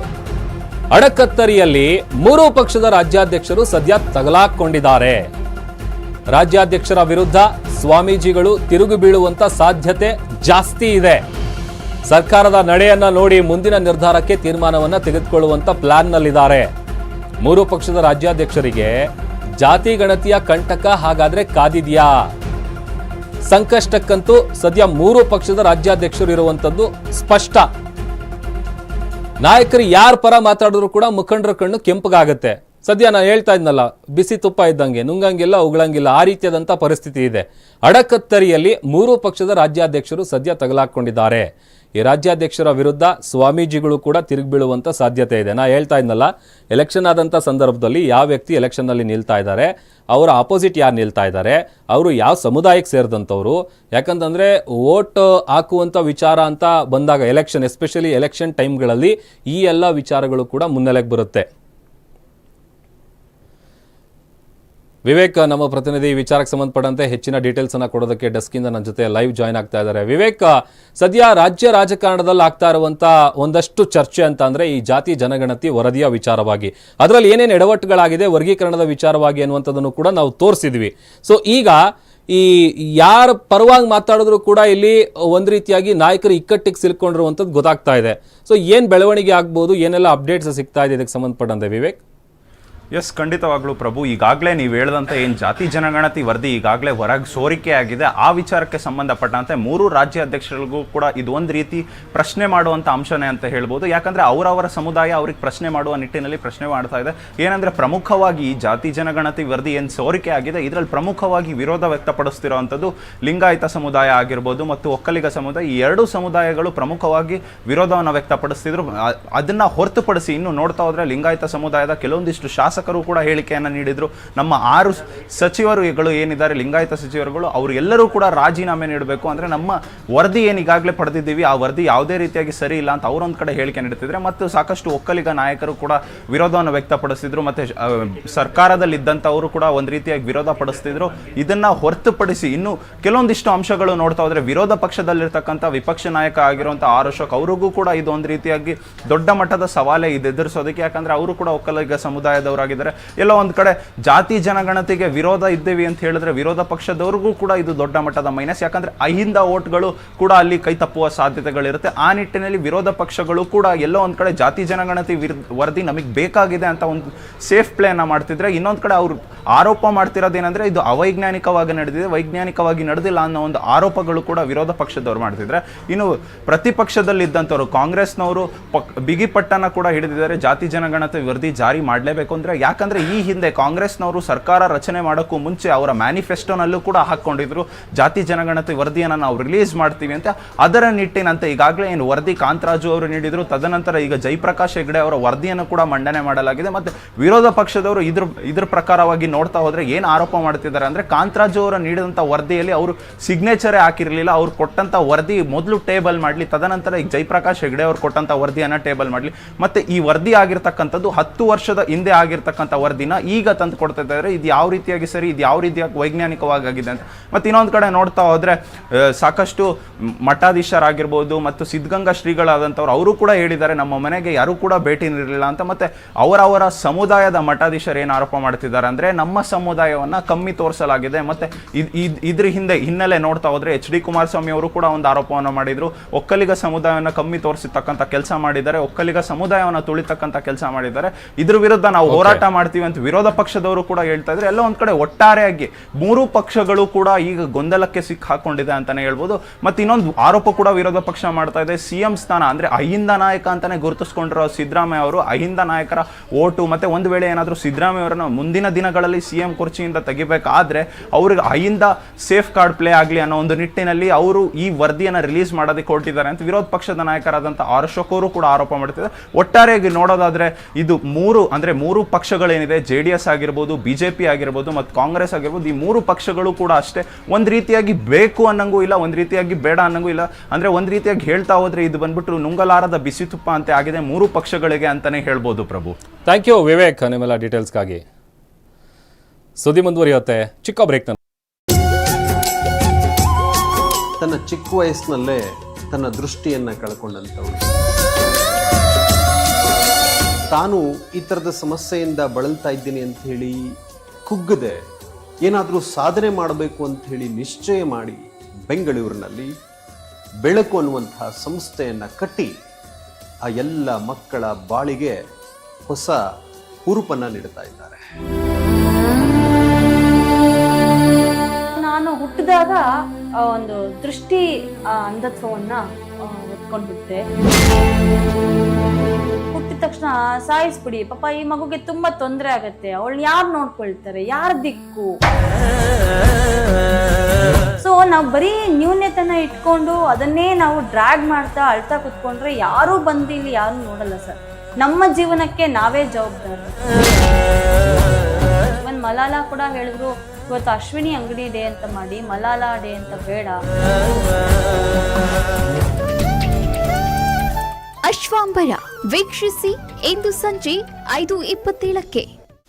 ಅಡಕತ್ತರಿಯಲ್ಲಿ ಮೂರು ಪಕ್ಷದ ರಾಜ್ಯಾಧ್ಯಕ್ಷರು ಸದ್ಯ ತಗಲಾಕೊಂಡಿದ್ದಾರೆ. ರಾಜ್ಯಾಧ್ಯಕ್ಷರ ವಿರುದ್ಧ ಸ್ವಾಮೀಜಿಗಳು ತಿರುಗಿ ಬೀಳುವಂತ ಸಾಧ್ಯತೆ ಜಾಸ್ತಿ ಇದೆ. ಸರ್ಕಾರದ ನಡೆಯನ್ನ ನೋಡಿ ಮುಂದಿನ ನಿರ್ಧಾರಕ್ಕೆ ತೀರ್ಮಾನವನ್ನ ತೆಗೆದುಕೊಳ್ಳುವಂತ ಪ್ಲಾನ್ನಲ್ಲಿದ್ದಾರೆ. ಮೂರು ಪಕ್ಷದ ರಾಜ್ಯಾಧ್ಯಕ್ಷರಿಗೆ ಜಾತಿ ಗಣತಿಯ ಕಂಟಕ ಹಾಗಾದ್ರೆ ಕಾದಿದ್ಯಾ? ಸಂಕಷ್ಟಕ್ಕಂತೂ ಸದ್ಯ ಮೂರು ಪಕ್ಷದ ರಾಜ್ಯಾಧ್ಯಕ್ಷರು ಇರುವಂತದ್ದು ಸ್ಪಷ್ಟ. ನಾಯಕರು ಯಾರ ಪರ ಮಾತಾಡಿದ್ರು ಕೂಡ ಮುಖಂಡರ ಕಣ್ಣು ಕೆಂಪಗಾಗತ್ತೆ. ಸದ್ಯ ನಾನು ಹೇಳ್ತಾ ಇದ್ನಲ್ಲ, ಬಿಸಿ ತುಪ್ಪ ಇದ್ದಂಗೆ, ನುಂಗಂಗಿಲ್ಲ, ಉಗಳಂಗಿಲ್ಲ, ಆ ರೀತಿಯಾದಂಥ ಪರಿಸ್ಥಿತಿ ಇದೆ. ಅಡಕತ್ತರಿಯಲ್ಲಿ ಮೂರು ಪಕ್ಷದ ರಾಜ್ಯಾಧ್ಯಕ್ಷರು ಸದ್ಯ ತಗಲಾಕೊಂಡಿದ್ದಾರೆ. ಈ ರಾಜ್ಯಾಧ್ಯಕ್ಷರ ವಿರುದ್ಧ ಸ್ವಾಮೀಜಿಗಳು ಕೂಡ ತಿರುಗಿ ಬೀಳುವಂಥ ಸಾಧ್ಯತೆ ಇದೆ. ನಾ ಹೇಳ್ತಾ ಇದ್ನಲ್ಲ, ಎಲೆಕ್ಷನ್ ಆದಂಥ ಸಂದರ್ಭದಲ್ಲಿ ಯಾವ ವ್ಯಕ್ತಿ ಎಲೆಕ್ಷನ್ನಲ್ಲಿ ನಿಲ್ತಾ ಇದ್ದಾರೆ, ಅವರ ಆಪೋಸಿಟ್ ಯಾರು ನಿಲ್ತಾ ಇದ್ದಾರೆ, ಅವರು ಯಾವ ಸಮುದಾಯಕ್ಕೆ ಸೇರಿದಂಥವ್ರು ಯಾಕಂತಂದರೆ ವೋಟ್ ಹಾಕುವಂಥ ವಿಚಾರ ಅಂತ ಬಂದಾಗ, ಎಲೆಕ್ಷನ್, ಎಸ್ಪೆಷಲಿ ಎಲೆಕ್ಷನ್ ಟೈಮ್ಗಳಲ್ಲಿ ಈ ಎಲ್ಲ ವಿಚಾರಗಳು ಕೂಡ ಮುನ್ನೆಲೆಗೆ ಬರುತ್ತೆ. ವಿವೇಕ್, ನಮ್ಮ ಪ್ರತಿನಿಧಿ, ವಿಚಾರಕ್ಕೆ ಸಂಬಂಧಪಟ್ಟಂತೆ ಹೆಚ್ಚಿನ ಡೀಟೇಲ್ಸ್ ಅನ್ನ ಕೊಡೋದಕ್ಕೆ ಡೆಸ್ಕಿಂದ ನನ್ನ ಜೊತೆ ಲೈವ್ ಜಾಯ್ನ್ ಆಗ್ತಾ ಇದ್ದಾರೆ. ವಿವೇಕ್, ಸದ್ಯ ರಾಜ್ಯ ರಾಜಕಾರಣದಲ್ಲಿ ಆಗ್ತಾ ಇರುವಂತ ಒಂದಷ್ಟು ಚರ್ಚೆ ಅಂತ ಈ ಜಾತಿ ಜನಗಣತಿ ವರದಿಯ ವಿಚಾರವಾಗಿ. ಅದರಲ್ಲಿ ಏನೇನು ಎಡವಟ್ಟುಗಳಾಗಿದೆ, ವರ್ಗೀಕರಣದ ವಿಚಾರವಾಗಿ ಅನ್ನುವಂಥದ್ದನ್ನು ಕೂಡ ನಾವು ತೋರಿಸಿದ್ವಿ. ಸೊ ಈಗ ಈ ಯಾರ ಪರವಾಗಿ ಮಾತಾಡಿದ್ರು ಕೂಡ ಇಲ್ಲಿ ಒಂದು ರೀತಿಯಾಗಿ ನಾಯಕರು ಇಕ್ಕಟ್ಟಿಗೆ ಸಿಲ್ಕೊಂಡಿರುವಂಥದ್ದು ಗೊತ್ತಾಗ್ತಾ ಇದೆ. ಸೊ ಏನು ಬೆಳವಣಿಗೆ ಆಗ್ಬೋದು, ಏನೆಲ್ಲ ಅಪ್ಡೇಟ್ಸ್ ಸಿಗ್ತಾ ಇದೆ ಇದಕ್ಕೆ ಸಂಬಂಧಪಟ್ಟಂತೆ, ವಿವೇಕ್? ಎಸ್, ಖಂಡಿತವಾಗ್ಲೂ ಪ್ರಭು, ಈಗಾಗಲೇ ನೀವು ಹೇಳ್ದಂತೆ ಏನು ಜಾತಿ ಜನಗಣತಿ ವರದಿ ಈಗಾಗಲೇ ಹೊರಗೆ ಸೋರಿಕೆ ಆಗಿದೆ. ಆ ವಿಚಾರಕ್ಕೆ ಸಂಬಂಧಪಟ್ಟಂತೆ ಮೂರು ರಾಜ್ಯ ಅಧ್ಯಕ್ಷರಿಗೂ ಕೂಡ ಇದು ಒಂದು ರೀತಿ ಪ್ರಶ್ನೆ ಮಾಡುವಂಥ ಅಂಶನೇ ಅಂತ ಹೇಳ್ಬೋದು. ಯಾಕಂದ್ರೆ ಅವರವರ ಸಮುದಾಯ ಅವ್ರಿಗೆ ಪ್ರಶ್ನೆ ಮಾಡುವ ನಿಟ್ಟಿನಲ್ಲಿ ಪ್ರಶ್ನೆ ಮಾಡ್ತಾ ಇದೆ. ಏನಂದ್ರೆ ಪ್ರಮುಖವಾಗಿ ಈ ಜಾತಿ ಜನಗಣತಿ ವರದಿ ಏನು ಸೋರಿಕೆ ಆಗಿದೆ, ಇದರಲ್ಲಿ ಪ್ರಮುಖವಾಗಿ ವಿರೋಧ ವ್ಯಕ್ತಪಡಿಸ್ತಿರೋವಂಥದ್ದು ಲಿಂಗಾಯತ ಸಮುದಾಯ ಆಗಿರ್ಬೋದು ಮತ್ತು ಒಕ್ಕಲಿಗ ಸಮುದಾಯ. ಈ ಎರಡು ಸಮುದಾಯಗಳು ಪ್ರಮುಖವಾಗಿ ವಿರೋಧವನ್ನು ವ್ಯಕ್ತಪಡಿಸ್ತಿದ್ರು. ಅದನ್ನು ಹೊರತುಪಡಿಸಿ ಇನ್ನು ನೋಡ್ತಾ ಹೋದ್ರೆ ಲಿಂಗಾಯತ ಸಮುದಾಯದ ಕೆಲವೊಂದಿಷ್ಟು ಶಾಸಕರು ಕೂಡ ಹೇಳಿಕೆಯನ್ನು ನೀಡಿದ್ರು. ನಮ್ಮ ಆರು ಸಚಿವರುಗಳು ಏನಿದ್ದಾರೆ, ಲಿಂಗಾಯತ ಸಚಿವರುಗಳು ಅವರು ಎಲ್ಲರೂ ಕೂಡ ರಾಜೀನಾಮೆ ನೀಡಬೇಕು ಅಂದ್ರೆ ನಮ್ಮ ವರದಿ ಏನು ಈಗಾಗಲೇ ಪಡೆದಿದ್ದೀವಿ, ಆ ವರದಿ ಯಾವುದೇ ರೀತಿಯಾಗಿ ಸರಿ ಇಲ್ಲ ಅಂತ ಅವರೊಂದು ಕಡೆ ಹೇಳಿಕೆ ನೀಡ್ತಿದ್ರು ಮತ್ತು ಸಾಕಷ್ಟು ಒಕ್ಕಲಿಗ ನಾಯಕರು ಕೂಡ ವಿರೋಧವನ್ನು ವ್ಯಕ್ತಪಡಿಸಿದರು ಮತ್ತೆ ಸರ್ಕಾರದಲ್ಲಿದ್ದಂಥವರು ಕೂಡ ಒಂದು ರೀತಿಯಾಗಿ ವಿರೋಧ ಪಡಿಸ್ತಿದ್ರು. ಇದನ್ನ ಹೊರತುಪಡಿಸಿ ಇನ್ನು ಕೆಲವೊಂದಿಷ್ಟು ಅಂಶಗಳು ನೋಡ್ತಾ ಹೋದರೆ ವಿರೋಧ ಪಕ್ಷದಲ್ಲಿರ್ತಕ್ಕಂಥ ವಿಪಕ್ಷ ನಾಯಕ ಆಗಿರುವಂಥ ಆರ್ ಅಶೋಕ್ ಅವರಿಗೂ ಕೂಡ ಇದೊಂದು ರೀತಿಯಾಗಿ ದೊಡ್ಡ ಮಟ್ಟದ ಸವಾಲೇ ಇದೆ ಎದುರಿಸೋದಕ್ಕೆ ಯಾಕಂದ್ರೆ ಅವರು ಕೂಡ ಒಕ್ಕಲಿಗ ಸಮುದಾಯದವರಾಗಿದ್ದಾರೆ ಎಲ್ಲೋ ಒಂದು ಕಡೆ ಜಾತಿ ಜನಗಣತಿಗೆ ವಿರೋಧ ಇದ್ದೇವೆ ಅಂತ ಹೇಳಿದ್ರೆ ವಿರೋಧ ಪಕ್ಷದವ್ರಿಗೂ ಕೂಡ ಇದು ದೊಡ್ಡ ಮಟ್ಟದ ಮೈನಸ್. ಯಾಕಂದ್ರೆ ಅಹಿಂದ ಓಟ್ಗಳು ಕೂಡ ಅಲ್ಲಿ ಕೈ ತಪ್ಪುವ ಸಾಧ್ಯತೆಗಳಿರುತ್ತೆ. ಆ ನಿಟ್ಟಿನಲ್ಲಿ ವಿರೋಧ ಪಕ್ಷಗಳು ಕೂಡ ಎಲ್ಲೋ ಒಂದು ಕಡೆ ಜಾತಿ ಜನಗಣತಿ ವಿರ್- ವರದಿ ನಮಗೆ ಬೇಕಾಗಿದೆ ಅಂತ ಒಂದು ಸೇಫ್ ಪ್ಲೇನ ಮಾಡ್ತಿದ್ರೆ, ಇನ್ನೊಂದು ಕಡೆ ಅವರು ಆರೋಪ ಮಾಡ್ತಿರೋದೇನೆಂದ್ರೆ ಇದು ಅವೈಜ್ಞಾನಿಕವಾಗಿ ನಡೆದಿದೆ. ವೈಜ್ಞಾನಿಕವಾಗಿ ನಡೆದಿಲ್ಲ ಅನ್ನೋ ಒಂದು ಆರೋಪಗಳು ಕೂಡ ವಿರೋಧ ಪಕ್ಷದವ್ರು ಮಾಡ್ತಿದ್ರೆ. ಇನ್ನು ಪ್ರತಿಪಕ್ಷದಲ್ಲಿದ್ದಂಥವ್ರು ಕಾಂಗ್ರೆಸ್ನವರು ಪಕ್ ಬಿಗಿಪಟ್ಟನ ಕೂಡ ಹಿಡಿದಿದ್ದಾರೆ. ಜಾತಿ ಜನಗಣತಿ ವರದಿ ಜಾರಿ ಮಾಡಲೇಬೇಕು ಅಂದ್ರೆ ಯಾಕಂದ್ರೆ ಈ ಹಿಂದೆ ಕಾಂಗ್ರೆಸ್ನವರು ಸರ್ಕಾರ ರಚನೆ ಮಾಡೋಕ್ಕೂ ಮುಂಚೆ ಅವರ ಮ್ಯಾನಿಫೆಸ್ಟೋನಲ್ಲೂ ಕೂಡ ಹಾಕ್ಕೊಂಡಿದ್ರು. ಜಾತಿ ಜನಗಣತಿ ವರದಿಯನ್ನು ನಾವು ರಿಲೀಸ್ ಮಾಡ್ತೀವಿ ಅಂತ. ಅದರ ನಿಟ್ಟಿನಂತೆ ಈಗಾಗಲೇ ಏನು ವರದಿ ಕಾಂತರಾಜು ಅವರು ನೀಡಿದ್ರು. ತದನಂತರ ಈಗ ಜಯಪ್ರಕಾಶ್ ಹೆಗ್ಡೆ ಅವರ ವರದಿಯನ್ನು ಕೂಡ ಮಂಡನೆ ಮಾಡಲಾಗಿದೆ. ಮತ್ತೆ ವಿರೋಧ ಪಕ್ಷದವರು ಇದ್ರ ಇದ್ರ ಪ್ರಕಾರವಾಗಿ ನೋಡ್ತಾ ಹೋದರೆ ಏನು ಆರೋಪ ಮಾಡ್ತಿದ್ದಾರೆ ಅಂದ್ರೆ ಕಾಂತರಾಜು ಅವರು ನೀಡಿದಂಥ ವರದಿಯಲ್ಲಿ ಅವರು ಸಿಗ್ನೇಚರೇ ಹಾಕಿರಲಿಲ್ಲ. ಅವ್ರು ಕೊಟ್ಟಂತ ವರದಿ ಮೊದಲು ಟೇಬಲ್ ಮಾಡಲಿ. ತದನಂತರ ಈಗ ಜಯಪ್ರಕಾಶ್ ಹೆಗ್ಡೆ ಅವರು ಕೊಟ್ಟಂತ ವರದಿಯನ್ನು ಟೇಬಲ್ ಮಾಡಲಿ. ಮತ್ತೆ ಈ ವರದಿ ಆಗಿರ್ತಕ್ಕಂಥದ್ದು ಹತ್ತು ವರ್ಷದ ಹಿಂದೆ ಆಗಿರ್ತಕ್ಕಂಥ ವರದಿನ ಈಗ ತಂದು ಕೊಡ್ತಾ ಇದ್ದಾರೆ. ಇದು ಯಾವ ರೀತಿಯಾಗಿ ಸರಿ, ಇದು ಯಾವ ರೀತಿಯಾಗಿ ವೈಜ್ಞಾನಿಕವಾಗಿ ಆಗಿದೆ ಅಂತ. ಮತ್ತೆ ಇನ್ನೊಂದು ಕಡೆ ನೋಡ್ತಾ ಹೋದ್ರೆ ಸಾಕಷ್ಟು ಮಠಾಧೀಶರಾಗಿರ್ಬೋದು ಮತ್ತು ಸಿದ್ಧಗಂಗಾ ಶ್ರೀಗಳಾದಂಥವ್ರು, ಅವರು ಕೂಡ ಹೇಳಿದ್ದಾರೆ, ನಮ್ಮ ಮನೆಗೆ ಯಾರು ಕೂಡ ಭೇಟಿ ನೀಡಲಿಲ್ಲ ಅಂತ. ಮತ್ತೆ ಅವರವರ ಸಮುದಾಯದ ಮಠಾಧೀಶರು ಏನು ಆರೋಪ ಮಾಡ್ತಿದ್ದಾರೆ ಅಂದ್ರೆ, ನಮ್ಮ ಸಮುದಾಯವನ್ನ ಕಮ್ಮಿ ತೋರಿಸಲಾಗಿದೆ. ಮತ್ತೆ ಇದ್- ಇದ್- ಇದ್ರ ಹಿಂದೆ, ಹಿನ್ನೆಲೆ ನೋಡ್ತಾ ಹೋದ್ರೆ ಎಚ್ ಡಿ ಕುಮಾರಸ್ವಾಮಿ ಅವರು ಕೂಡ ಒಂದು ಆರೋಪವನ್ನು ಮಾಡಿದ್ರು. ಒಕ್ಕಲಿಗ ಸಮುದಾಯವನ್ನು ಕಮ್ಮಿ ತೋರಿಸತಕ್ಕಂಥ ಕೆಲಸ ಮಾಡಿದ್ದಾರೆ. ಒಕ್ಕಲಿಗ ಸಮುದಾಯವನ್ನು ತುಳಿತಕ್ಕಂಥ ಕೆಲಸ ಮಾಡಿದ್ದಾರೆ. ಇದ್ರ ವಿರುದ್ಧ ನಾವು ಹೋರಾಟ ಮಾಡ್ತೀವಿ ಅಂತ ವಿರೋಧ ಪಕ್ಷದವರು ಕೂಡ ಹೇಳ್ತಾ ಇದ್ರೆ. ಎಲ್ಲ ಒಂದ್ ಕಡೆ ಒಟ್ಟಾರೆಯಾಗಿ ಮೂರು ಪಕ್ಷಗಳು ಕೂಡ ಈಗ ಗೊಂದಲಕ್ಕೆ ಸಿಕ್ ಹಾಕೊಂಡಿದೆ ಅಂತಾನೆ ಹೇಳ್ಬೋದು. ಮತ್ತೆ ಇನ್ನೊಂದು ಆರೋಪ ಕೂಡ ವಿರೋಧ ಪಕ್ಷ ಮಾಡ್ತಾ ಇದೆ. ಸಿಎಂ ಸ್ಥಾನ ಅಂದ್ರೆ ಅಹಿಂದ ನಾಯಕ ಅಂತಾನೆ ಗುರುತಿಸ್ಕೊಂಡಿರೋ ಸಿದ್ದರಾಮಯ್ಯ ಅವರು ಅಹಿಂದ ನಾಯಕರ ಓಟು. ಮತ್ತೆ ಒಂದು ವೇಳೆ ಏನಾದರೂ ಸಿದ್ದರಾಮಯ್ಯ ಅವರನ್ನ ಮುಂದಿನ ದಿನಗಳಲ್ಲಿ ಸಿಎಂ ಕುರ್ಚಿಯಿಂದ ತೆಗಿಬೇಕಾದ್ರೆ ಅವ್ರಿಗೆ ಅಹಿಂದ ಸೇಫ್ ಕಾರ್ಡ್ ಪ್ಲೇ ಆಗಲಿ ಅನ್ನೋ ಒಂದು ನಿಟ್ಟಿನಲ್ಲಿ ಅವರು ಈ ವರದಿಯನ್ನು ರಿಲೀಸ್ ಮಾಡೋದಕ್ಕೆ ಹೊರಟಿದ್ದಾರೆ ಅಂತ ವಿರೋಧ ಪಕ್ಷದ ನಾಯಕರಾದಂಥ ಆರ್ ಅಶೋಕ್ ಅವರು ಕೂಡ ಆರೋಪ ಮಾಡ್ತಿದ್ದಾರೆ. ಒಟ್ಟಾರೆಯಾಗಿ ನೋಡೋದಾದ್ರೆ ಇದು ಮೂರು ಅಂದ್ರೆ ಮೂರು ಪಕ್ಷಗಳೇನಿದೆ ಜೆ ಡಿ ಎಸ್ ಆಗಿರ್ಬೋದು ಬಿಜೆಪಿ ಆಗಿರ್ಬೋದು ಮತ್ತು ಕಾಂಗ್ರೆಸ್ ಆಗಿರ್ಬೋದು ಈ ಮೂರು ಪಕ್ಷಗಳು ಕೂಡ ಅಷ್ಟೇ ಒಂದು ರೀತಿಯಾಗಿ ಬೇಕು ಅನ್ನಂಗೂ ಇಲ್ಲ ಒಂದು ರೀತಿಯಾಗಿ ಬೇಡ ಅನ್ನಂಗೂ ಇಲ್ಲ. ಅಂದ್ರೆ ಒಂದು ರೀತಿಯಾಗಿ ಹೇಳ್ತಾ ಹೋದರೆ ಇದು ಬಂದ್ಬಿಟ್ಟು ನುಂಗಲಾರದ ಬಿಸಿ ತುಪ್ಪ ಅಂತ ಆಗಿದೆ ಮೂರು ಪಕ್ಷಗಳಿಗೆ ಅಂತಾನೆ ಹೇಳ್ಬೋದು ಪ್ರಭು. ಥ್ಯಾಂಕ್ ಯು ವಿವೇಕ್ ನಿಮ್ಮೆಲ್ಲ ಡೀಟೇಲ್ಸ್ಗಾಗಿ ಸುದ್ದಿ ಮುಂದುವರಿಯುತ್ತೆ ಚಿಕ್ಕ ಬ್ರೇಕ್ ತನ್ನ ಚಿಕ್ಕ ವಯಸ್ಸಿನಲ್ಲೇ ತನ್ನ ದೃಷ್ಟಿಯನ್ನ ಕಳ್ಕೊಂಡಂಥವಳು ತಾನು ಈ ಥರದ ಸಮಸ್ಯೆಯಿಂದ ಬಳಲ್ತಾ ಇದ್ದೀನಿ ಅಂತ ಹೇಳಿ ಕುಗ್ಗದೆ ಏನಾದರೂ ಸಾಧನೆ ಮಾಡಬೇಕು ಅಂತ ಹೇಳಿ ನಿಶ್ಚಯ ಮಾಡಿ ಬೆಂಗಳೂರಿನಲ್ಲಿ ಬೆಳಕು ಅನ್ನುವಂತಹ ಸಂಸ್ಥೆಯನ್ನು ಕಟ್ಟಿ ಆ ಎಲ್ಲ ಮಕ್ಕಳ ಬಾಳಿಗೆ ಹೊಸ ಹುರುಪನ್ನು ನೀಡ್ತಾ ಇದ್ದಾರೆ. ನಾನು ಹುಟ್ಟಿದಾಗ ಒಂದು ದೃಷ್ಟಿ ಅಂಧತ್ವವನ್ನು ಹೊತ್ಕೊಂಡ್ಬಿಟ್ಟೆ. ಹುಟ್ಟಿದ ತಕ್ಷಣ ಸಾಯಿಸ್ಬಿಡಿ. ಪಾಪ ಈ ಮಗುಗೆ ತುಂಬಾ ತೊಂದರೆ ಆಗತ್ತೆ. ಅವಳು ಯಾರು ನೋಡ್ಕೊಳ್ತಾರೆ? ಯಾರ ದಿಕ್ಕು? ಸೊ ನಾವು ಬರೀ ನ್ಯೂನ್ಯತನ ಇಟ್ಕೊಂಡು ಅದನ್ನೇ ನಾವು ಡ್ರ್ಯಾಗ್ ಮಾಡ್ತಾ ಅಳ್ತಾ ಕುತ್ಕೊಂಡ್ರೆ ಯಾರೂ ಬಂದು ಇಲ್ಲಿ ಯಾರು ನೋಡಲ್ಲ ಸರ್. ನಮ್ಮ ಜೀವನಕ್ಕೆ ನಾವೇ ಜವಾಬ್ದಾರಿ. ಒಂದು ಮಲಾಲ ಕೂಡ ಹೇಳಿದ್ರು, ಇವತ್ತು ಅಶ್ವಿನಿ ಅಂಗಡಿ ಡೇ ಅಂತ ಮಾಡಿ, ಮಲಾಲ ಡೇ ಅಂತ ಬೇಡ. ಅಶ್ವಾಂಬರ ವೀಕ್ಷಿಸಿ ಇಂದು ಸಂಜೆ ಐದು ಇಪ್ಪತ್ತೇಳಕ್ಕೆ.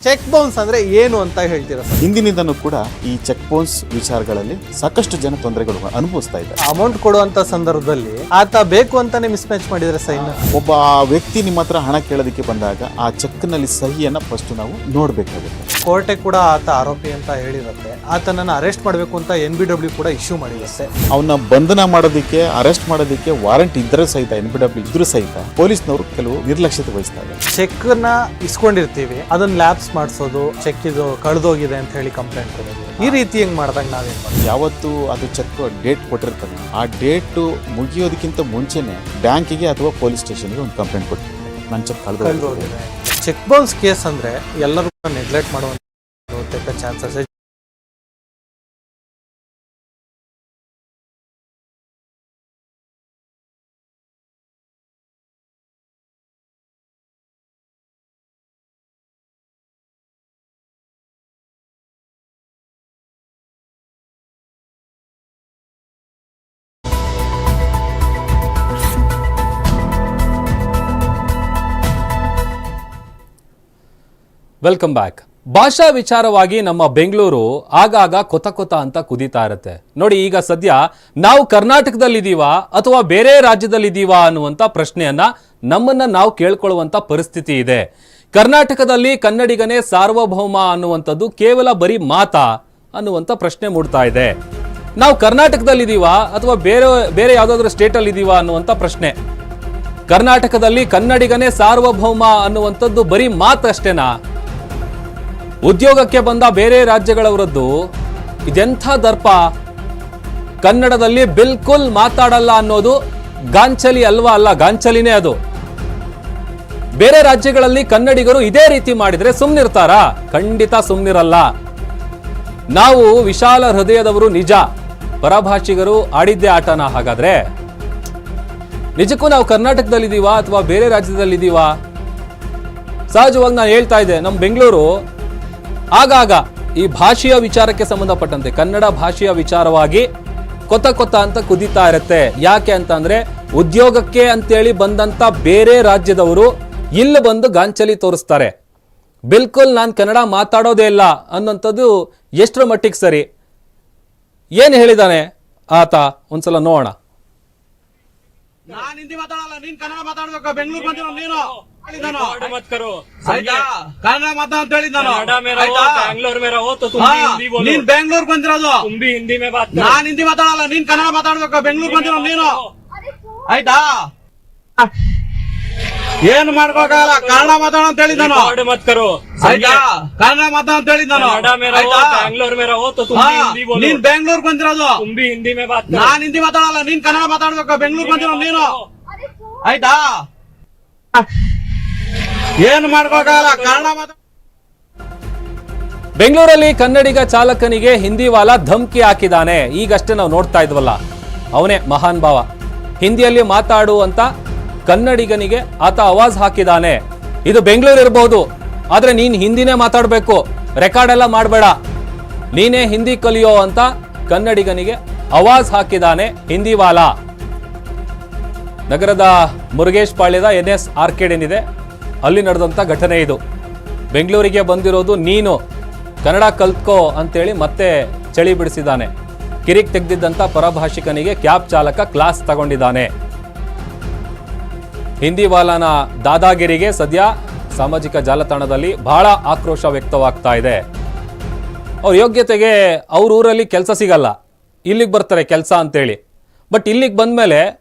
ಚೆಕ್ ಬೌನ್ಸ್ ಅಂದ್ರೆ ಏನು ಅಂತ ಹೇಳ್ತೀರಾ ಹಿಂದಿನಿಂದನೂ ಕೂಡ ಈ ಚೆಕ್ ಬೌನ್ಸ್ ವಿಚಾರಗಳಲ್ಲಿ ಸಾಕಷ್ಟು ಜನ ತೊಂದರೆಗಳು ಅನುಭವಿಸ್ತಾ ಇದ್ದಾರೆ. ಅಮೌಂಟ್ ಕೊಡುವಂತ ಸಂದರ್ಭದಲ್ಲಿ ಆತ ಬೇಕು ಅಂತಾನೆ ಮಿಸ್ಮ್ಯಾಚ್ ಮಾಡಿದ್ರೆ ಸೈನ್ ಒಬ್ಬ ವ್ಯಕ್ತಿ ನಿಮ್ಮ ಹತ್ರ ಹಣ ಕೇಳೋದಕ್ಕೆ ಬಂದಾಗ ಆ ಚೆಕ್ನಲ್ಲಿ ಸಹಿಯನ್ನ ಫಸ್ಟ್ ನಾವು ನೋಡ್ಬೇಕಾಗುತ್ತೆ. ಕೋರ್ಟೆ ಕೂಡ ಆತ ಆರೋಪಿ ಅಂತ ಹೇಳಿರುತ್ತೆ. ಆತನನ್ನ ಅರೆಸ್ಟ್ ಮಾಡಬೇಕು ಅಂತ ಎನ್ ಬಿ ಡಬ್ಲ್ಯೂ ಕೂಡ ಇಶ್ಯೂ ಮಾಡಿರುತ್ತೆ. ಅವನ ಬಂಧನ ಮಾಡೋದಕ್ಕೆ ಅರೆಸ್ಟ್ ಮಾಡೋದಕ್ಕೆ ವಾರಂಟ್ ಇದ್ರೆ ಸಹಿತ ಎನ್ ಬಿ ಡಬ್ಲ್ಯೂ ಇದ್ರೂ ಸಹಿತ ಪೊಲೀಸ್ನವರು ಕೆಲವು ನಿರ್ಲಕ್ಷ್ಯತೆ ವಹಿಸ್ತಾರೆ ಚೆಕ್ನ ಇಸ್ಕೊಂಡಿರ್ತೀವಿ. ಅದನ್ನ ಲ್ಯಾಬ್ಸ್ ಮಾಡಿಸೋದು ಚೆಕ್ ಇದು ಕಳೆದೋಗಿದೆ ಅಂತ ಹೇಳಿ ಕಂಪ್ಲೇಂಟ್ ಕೊಡೋದು. ಈ ರೀತಿ ಹೆಂಗ್ ಮಾಡಿದಾಗ ನಾವೇ ಮಾಡ್ತೀವಿ? ಯಾವತ್ತು ಅದು ಚೆಕ್ ಡೇಟ್ ಕೊಟ್ಟಿರ್ತಾರೆ ಆ ಡೇಟು ಮುಗಿಯೋದಕ್ಕಿಂತ ಮುಂಚೆನೆ ಬ್ಯಾಂಕಿಗೆ ಅಥವಾ ಪೊಲೀಸ್ ಸ್ಟೇಷನ್ಗೆ ಒಂದು ಕಂಪ್ಲೇಂಟ್ ಕೊಟ್ಟಿರ್ತಾರೆ ನನ್ನ ಚೆಕ್ ಕಳೆದು ಕಳೆದೋಗಿದೆ. ಚೆಕ್ ಬೌನ್ಸ್ ಕೇಸ್ ಅಂದ್ರೆ ಎಲ್ಲರೂ ನೆಗ್ಲೆಕ್ಟ್ ಮಾಡುವಂತ ಚಾನ್ಸಸ್. ವೆಲ್ಕಮ್ ಬ್ಯಾಕ್ ಭಾಷಾ ವಿಚಾರವಾಗಿ ನಮ್ಮ ಬೆಂಗಳೂರು ಆಗಾಗ ಕೊತ ಕೊತ ಅಂತ ಕುದೀತಾ ಇರುತ್ತೆ. ನೋಡಿ, ಈಗ ಸದ್ಯ ನಾವು ಕರ್ನಾಟಕದಲ್ಲಿದ್ದೀವಾ ಅಥವಾ ಬೇರೆ ರಾಜ್ಯದಲ್ಲಿದ್ದೀವಾ ಅನ್ನುವಂಥ ಪ್ರಶ್ನೆಯನ್ನ ನಮ್ಮನ್ನ ನಾವು ಕೇಳ್ಕೊಳ್ಳುವಂಥ ಪರಿಸ್ಥಿತಿ ಇದೆ. ಕರ್ನಾಟಕದಲ್ಲಿ ಕನ್ನಡಿಗನೇ ಸಾರ್ವಭೌಮ ಅನ್ನುವಂಥದ್ದು ಕೇವಲ ಬರೀ ಮಾತಾ ಅನ್ನುವಂಥ ಪ್ರಶ್ನೆ ಮೂಡ್ತಾ ಇದೆ. ನಾವು ಕರ್ನಾಟಕದಲ್ಲಿದ್ದೀವಾ ಅಥವಾ ಬೇರೆ ಬೇರೆ ಯಾವುದಾದ್ರೂ ಸ್ಟೇಟಲ್ಲಿ ಇದ್ದೀವಾ ಅನ್ನುವಂಥ ಪ್ರಶ್ನೆ. ಕರ್ನಾಟಕದಲ್ಲಿ ಕನ್ನಡಿಗನೇ ಸಾರ್ವಭೌಮ ಅನ್ನುವಂಥದ್ದು ಬರೀ ಮಾತಷ್ಟೇನಾ? ಉದ್ಯೋಗಕ್ಕೆ ಬಂದ ಬೇರೆ ರಾಜ್ಯಗಳವರದ್ದು ಇದೆಂಥ ದರ್ಪ? ಕನ್ನಡದಲ್ಲಿ ಬಿಲ್ಕುಲ್ ಮಾತಾಡಲ್ಲ ಅನ್ನೋದು ಗಾಂಚಲಿ ಅಲ್ವಾ ಅಲ್ಲ? ಗಾಂಚಲಿನೇ ಅದು. ಬೇರೆ ರಾಜ್ಯಗಳಲ್ಲಿ ಕನ್ನಡಿಗರು ಇದೇ ರೀತಿ ಮಾಡಿದ್ರೆ ಸುಮ್ಮನಿರ್ತಾರಾ ಖಂಡಿತ ಸುಮ್ನಿರಲ್ಲ. ನಾವು ವಿಶಾಲ ಹೃದಯದವರು ನಿಜ. ಪರಭಾಷಿಗರು ಆಡಿದ್ದೇ ಆಟನ ಹಾಗಾದ್ರೆ. ನಿಜಕ್ಕೂ ನಾವು ಕರ್ನಾಟಕದಲ್ಲಿದ್ದೀವಾ ಅಥವಾ ಬೇರೆ ರಾಜ್ಯದಲ್ಲಿದ್ದೀವಾ? ಸಹಜವಾಗಿ ನಾನು ಹೇಳ್ತಾ ಇದ್ದೆ, ನಮ್ಮ ಬೆಂಗಳೂರು ಆಗಾಗ ಈ ಭಾಷೆಯ ವಿಚಾರಕ್ಕೆ ಸಂಬಂಧಪಟ್ಟಂತೆ ಕನ್ನಡ ಭಾಷೆಯ ವಿಚಾರವಾಗಿ ಕೊತ ಕೊತ ಅಂತ ಕುದೀತಾ ಇರುತ್ತೆ. ಯಾಕೆ ಅಂತ ಅಂದ್ರೆ ಉದ್ಯೋಗಕ್ಕೆ ಅಂತೇಳಿ ಬಂದಂತ ಬೇರೆ ರಾಜ್ಯದವರು ಇಲ್ಲಿ ಬಂದು ಗಾಂಚಲಿ ತೋರಿಸ್ತಾರೆ. ಬಿಲ್ಕುಲ್ ನಾನು ಕನ್ನಡ ಮಾತಾಡೋದೇ ಇಲ್ಲ ಅನ್ನೋಂಥದ್ದು ಎಷ್ಟರ ಮಟ್ಟಿಗೆ ಸರಿ? ಏನು ಹೇಳಿದಾನೆ ಆತ? ಒಂದ್ಸಲ ನೋಡೋಣ. ಹಿಂದಿ ಕನ್ನಡ ನೀನು ಮಾತಾಡ ಅಂತ ಹೇಳಿದ್ ನಾನು ಆಯ್ತಾ? ಹಾ, ನೀನ್ ಬೆಂಗಳೂರು ಬಂದಿರೋದು? ನಾನ್ ಹಿಂದಿ ಮಾತಾಡಲ್ಲ ನೀನ್ ಕನ್ನಡ ಮಾತಾಡ್ಬೇಕು. ಬೆಂಗಳೂರು ಬಂದಿರೋ ನೀನು? ಆಯ್ತಾ? ಏನು ಮಾಡ್ಕೋಕಾಗಲ್ಲ ಕನ್ನಡ ಮಾತಾಡ ಅಂತ ಹೇಳಿದ್ ನಾನು ಆಯ್ತಾ? ಕನ್ನಡ ಮಾತಾಡ ಅಂತ ಹೇಳಿದ್ ನಾನು ಆಯ್ತಾ? ಹಾ, ನೀನ್ ಬೆಂಗಳೂರು ಬಂದಿರೋದು? ನಾನ್ ಹಿಂದಿ ಮಾತಾಡಲ್ಲ ನೀನ್ ಕನ್ನಡ ಮಾತಾಡ್ಬೇಕು. ಬೆಂಗ್ಳೂರ್ ಬಂದಿರೋ ನೀನು? ಆಯ್ತಾ? ಏನು ಮಾಡ್ಕೋಕಾಗಲ್ಲ ಕಾರಣ ಮಾತ್ರ ಬೆಂಗಳೂರಲ್ಲಿ ಕನ್ನಡಿಗ ಚಾಲಕನಿಗೆ ಹಿಂದಿ ವಾಲ ಧಮ್ಕಿ ಹಾಕಿದಾನೆ ಈಗಷ್ಟೇ ನಾವು ನೋಡ್ತಾ ಇದ್ವಲ್ಲ. ಅವನೇ ಮಹಾನ್ ಭಾವ. ಹಿಂದಿಯಲ್ಲಿ ಮಾತಾಡು ಅಂತ ಕನ್ನಡಿಗನಿಗೆ ಆತ ಅವಾಜ್ ಹಾಕಿದಾನೆ ಇದು ಬೆಂಗಳೂರು ಇರಬಹುದು ಆದ್ರೆ ನೀನ್ ಹಿಂದಿನೇ ಮಾತಾಡಬೇಕು. ರೆಕಾರ್ಡ್ ಎಲ್ಲ ಮಾಡಬೇಡ. ನೀನೇ ಹಿಂದಿ ಕಲಿಯೋ ಅಂತ ಕನ್ನಡಿಗನಿಗೆ ಅವಾಜ್ ಹಾಕಿದಾನೆ ಹಿಂದಿ ವಾಲ. ನಗರದ ಮುರುಗೇಶ್ ಪಾಳ್ಯದ ಎನ್ ಎಸ್ ಆರ್ಕೇಡ್ ಏನಿದೆ? ಅಲ್ಲಿ ನಡೆದಂಥ ಘಟನೆ ಇದು. ಬೆಂಗಳೂರಿಗೆ ಬಂದಿರೋದು ನೀನು. ಕನ್ನಡ ಕಲ್ತ್ಕೋ ಅಂತೇಳಿ ಮತ್ತೆ ಚಳಿ ಬಿಡಿಸಿದ್ದಾನೆ. ಕಿರಿಕ್ ತೆಗೆದಿದ್ದಂಥ ಪರಭಾಷಿಕನಿಗೆ ಕ್ಯಾಬ್ ಚಾಲಕ ಕ್ಲಾಸ್ ತಗೊಂಡಿದ್ದಾನೆ. ಹಿಂದಿ ವಾಲಾನ ದಾದಾಗಿರಿಗೆ ಸದ್ಯ ಸಾಮಾಜಿಕ ಜಾಲತಾಣದಲ್ಲಿ ಬಹಳ ಆಕ್ರೋಶ ವ್ಯಕ್ತವಾಗ್ತಾ ಇದೆ. ಅವ್ರ ಯೋಗ್ಯತೆಗೆ ಅವ್ರ ಊರಲ್ಲಿ ಕೆಲಸ ಸಿಗಲ್ಲ. ಇಲ್ಲಿಗೆ ಬರ್ತಾರೆ ಕೆಲಸ ಅಂತೇಳಿ. ಬಟ್ ಇಲ್ಲಿಗೆ ಬಂದಮೇಲೆ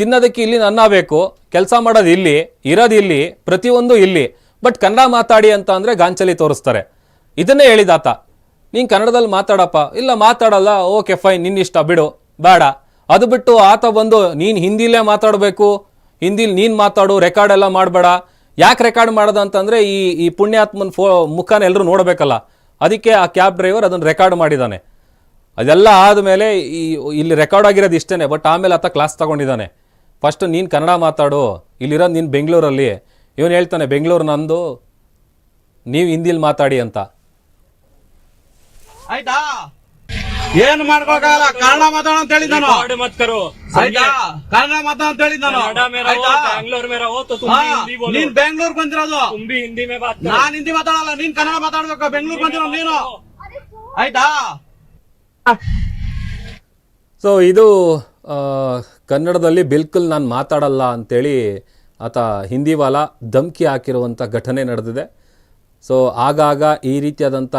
ತಿನ್ನೋದಕ್ಕೆ ಇಲ್ಲಿ ಅನ್ನ ಬೇಕು, ಕೆಲಸ ಮಾಡೋದು ಇಲ್ಲಿ, ಇರೋದು ಇಲ್ಲಿ, ಪ್ರತಿಯೊಂದು ಇಲ್ಲಿ. ಬಟ್ ಕನ್ನಡ ಮಾತಾಡಿ ಅಂತ ಅಂದರೆ ಗಾಂಚಲಿ ತೋರಿಸ್ತಾರೆ. ಇದನ್ನೇ ಹೇಳಿದಾತ ನೀನು ಕನ್ನಡದಲ್ಲಿ ಮಾತಾಡಪ್ಪ. ಇಲ್ಲ, ಮಾತಾಡಲ್ಲ. Okay, fine. ನಿನ್ನಿಷ್ಟ, ಬಿಡು. ಬೇಡ. ಅದು ಬಿಟ್ಟು ಆತ ಬಂದು, ನೀನು ಹಿಂದಿಲೇ ಮಾತಾಡಬೇಕು. ಹಿಂದಿಲಿ ನೀನು ಮಾತಾಡು ರೆಕಾರ್ಡ್ ಎಲ್ಲ ಮಾಡಬೇಡ. ಯಾಕೆ ರೆಕಾರ್ಡ್ ಮಾಡೋದು ಅಂತಂದರೆ ಈ ಈ ಪುಣ್ಯಾತ್ಮನ ಫೋ, ಮುಖಾನ ಎಲ್ಲರೂ ನೋಡಬೇಕಲ್ಲ. ಅದಕ್ಕೆ ಆ ಕ್ಯಾಬ್ ಡ್ರೈವರ್ ಅದನ್ನು ರೆಕಾರ್ಡ್ ಮಾಡಿದ್ದಾನೆ ಅದೆಲ್ಲ ಆದಮೇಲೆ ಈ, ಇಲ್ಲಿ ರೆಕಾರ್ಡ್ ಆಗಿರೋದು ಇಷ್ಟೇ ಬಟ್ ಆಮೇಲೆ ಆತ ಕ್ಲಾಸ್ ತಗೊಂಡಿದ್ದಾನೆ ಫಸ್ಟ್ ನೀನು ಕನ್ನಡ ಮಾತಾಡು ಇಲ್ಲಿರೋದು ನೀನು ಬೆಂಗಳೂರಲ್ಲಿ. ಇವನು ಹೇಳ್ತಾನೆ ಬೆಂಗಳೂರು ನಂದು ನೀವು ಹಿಂದಿಲಿ ಮಾತಾಡಿ ಅಂತ. ಆಯ್ತಾ? ಏನ್ ಮಾಡ್ಕೋಕಾಗಲ್ಲ ಕನ್ನಡ ಮಾತಾಡ ಅಂತ ಹೇಳಿದ್ ನಾನು ಆಯ್ತಾ? ಕನ್ನಡ ಮಾತಾಡ ಅಂತ ಹೇಳಿದ್ ನಾನು ಆಯ್ತಾ? ಹಾ, ನೀನ್ ಬೆಂಗಳೂರು ಬಂದಿರೋದು. ನಾನ್ ಹಿಂದಿ ಮಾತಾಡಲ್ಲ ನೀನ್ ಕನ್ನಡ ಮಾತಾಡ್ಬೇಕು. ಬೆಂಗಳೂರು ಬಂದಿರೋ ನೀನು. ಆಯ್ತಾ? ಸೊ ಇದು ಕನ್ನಡದಲ್ಲಿ ಬಿಲ್ಕುಲ್ ನಾನು ಮಾತಾಡಲ್ಲ ಅಂಥೇಳಿ ಆತ ಹಿಂದಿವಾಲ ಧಮಕಿ ಹಾಕಿರುವಂಥ ಘಟನೆ ನಡೆದಿದೆ. ಸೊ ಆಗಾಗ ಈ ರೀತಿಯಾದಂಥ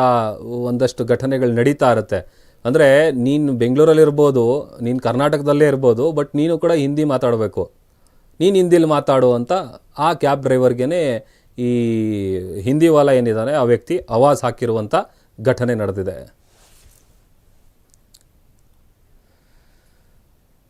ಒಂದಷ್ಟು ಘಟನೆಗಳು ನಡೀತಾ ಇರುತ್ತೆ. ಅಂದರೆ ನೀನು ಬೆಂಗಳೂರಲ್ಲಿರ್ಬೋದು ನೀನು ಕರ್ನಾಟಕದಲ್ಲೇ ಇರ್ಬೋದು ಬಟ್ ನೀನು ಕೂಡ ಹಿಂದಿ ಮಾತಾಡಬೇಕು. ನೀನು ಹಿಂದಿಲಿ ಮಾತಾಡು ಅಂತ ಆ ಕ್ಯಾಬ್ ಡ್ರೈವರ್ಗೇ ಈ ಹಿಂದಿವಾಲ ಏನಿದ್ದಾನೆ, ಆ ವ್ಯಕ್ತಿ ಅವಾಜ್ ಹಾಕಿರುವಂಥ ಘಟನೆ ನಡೆದಿದೆ.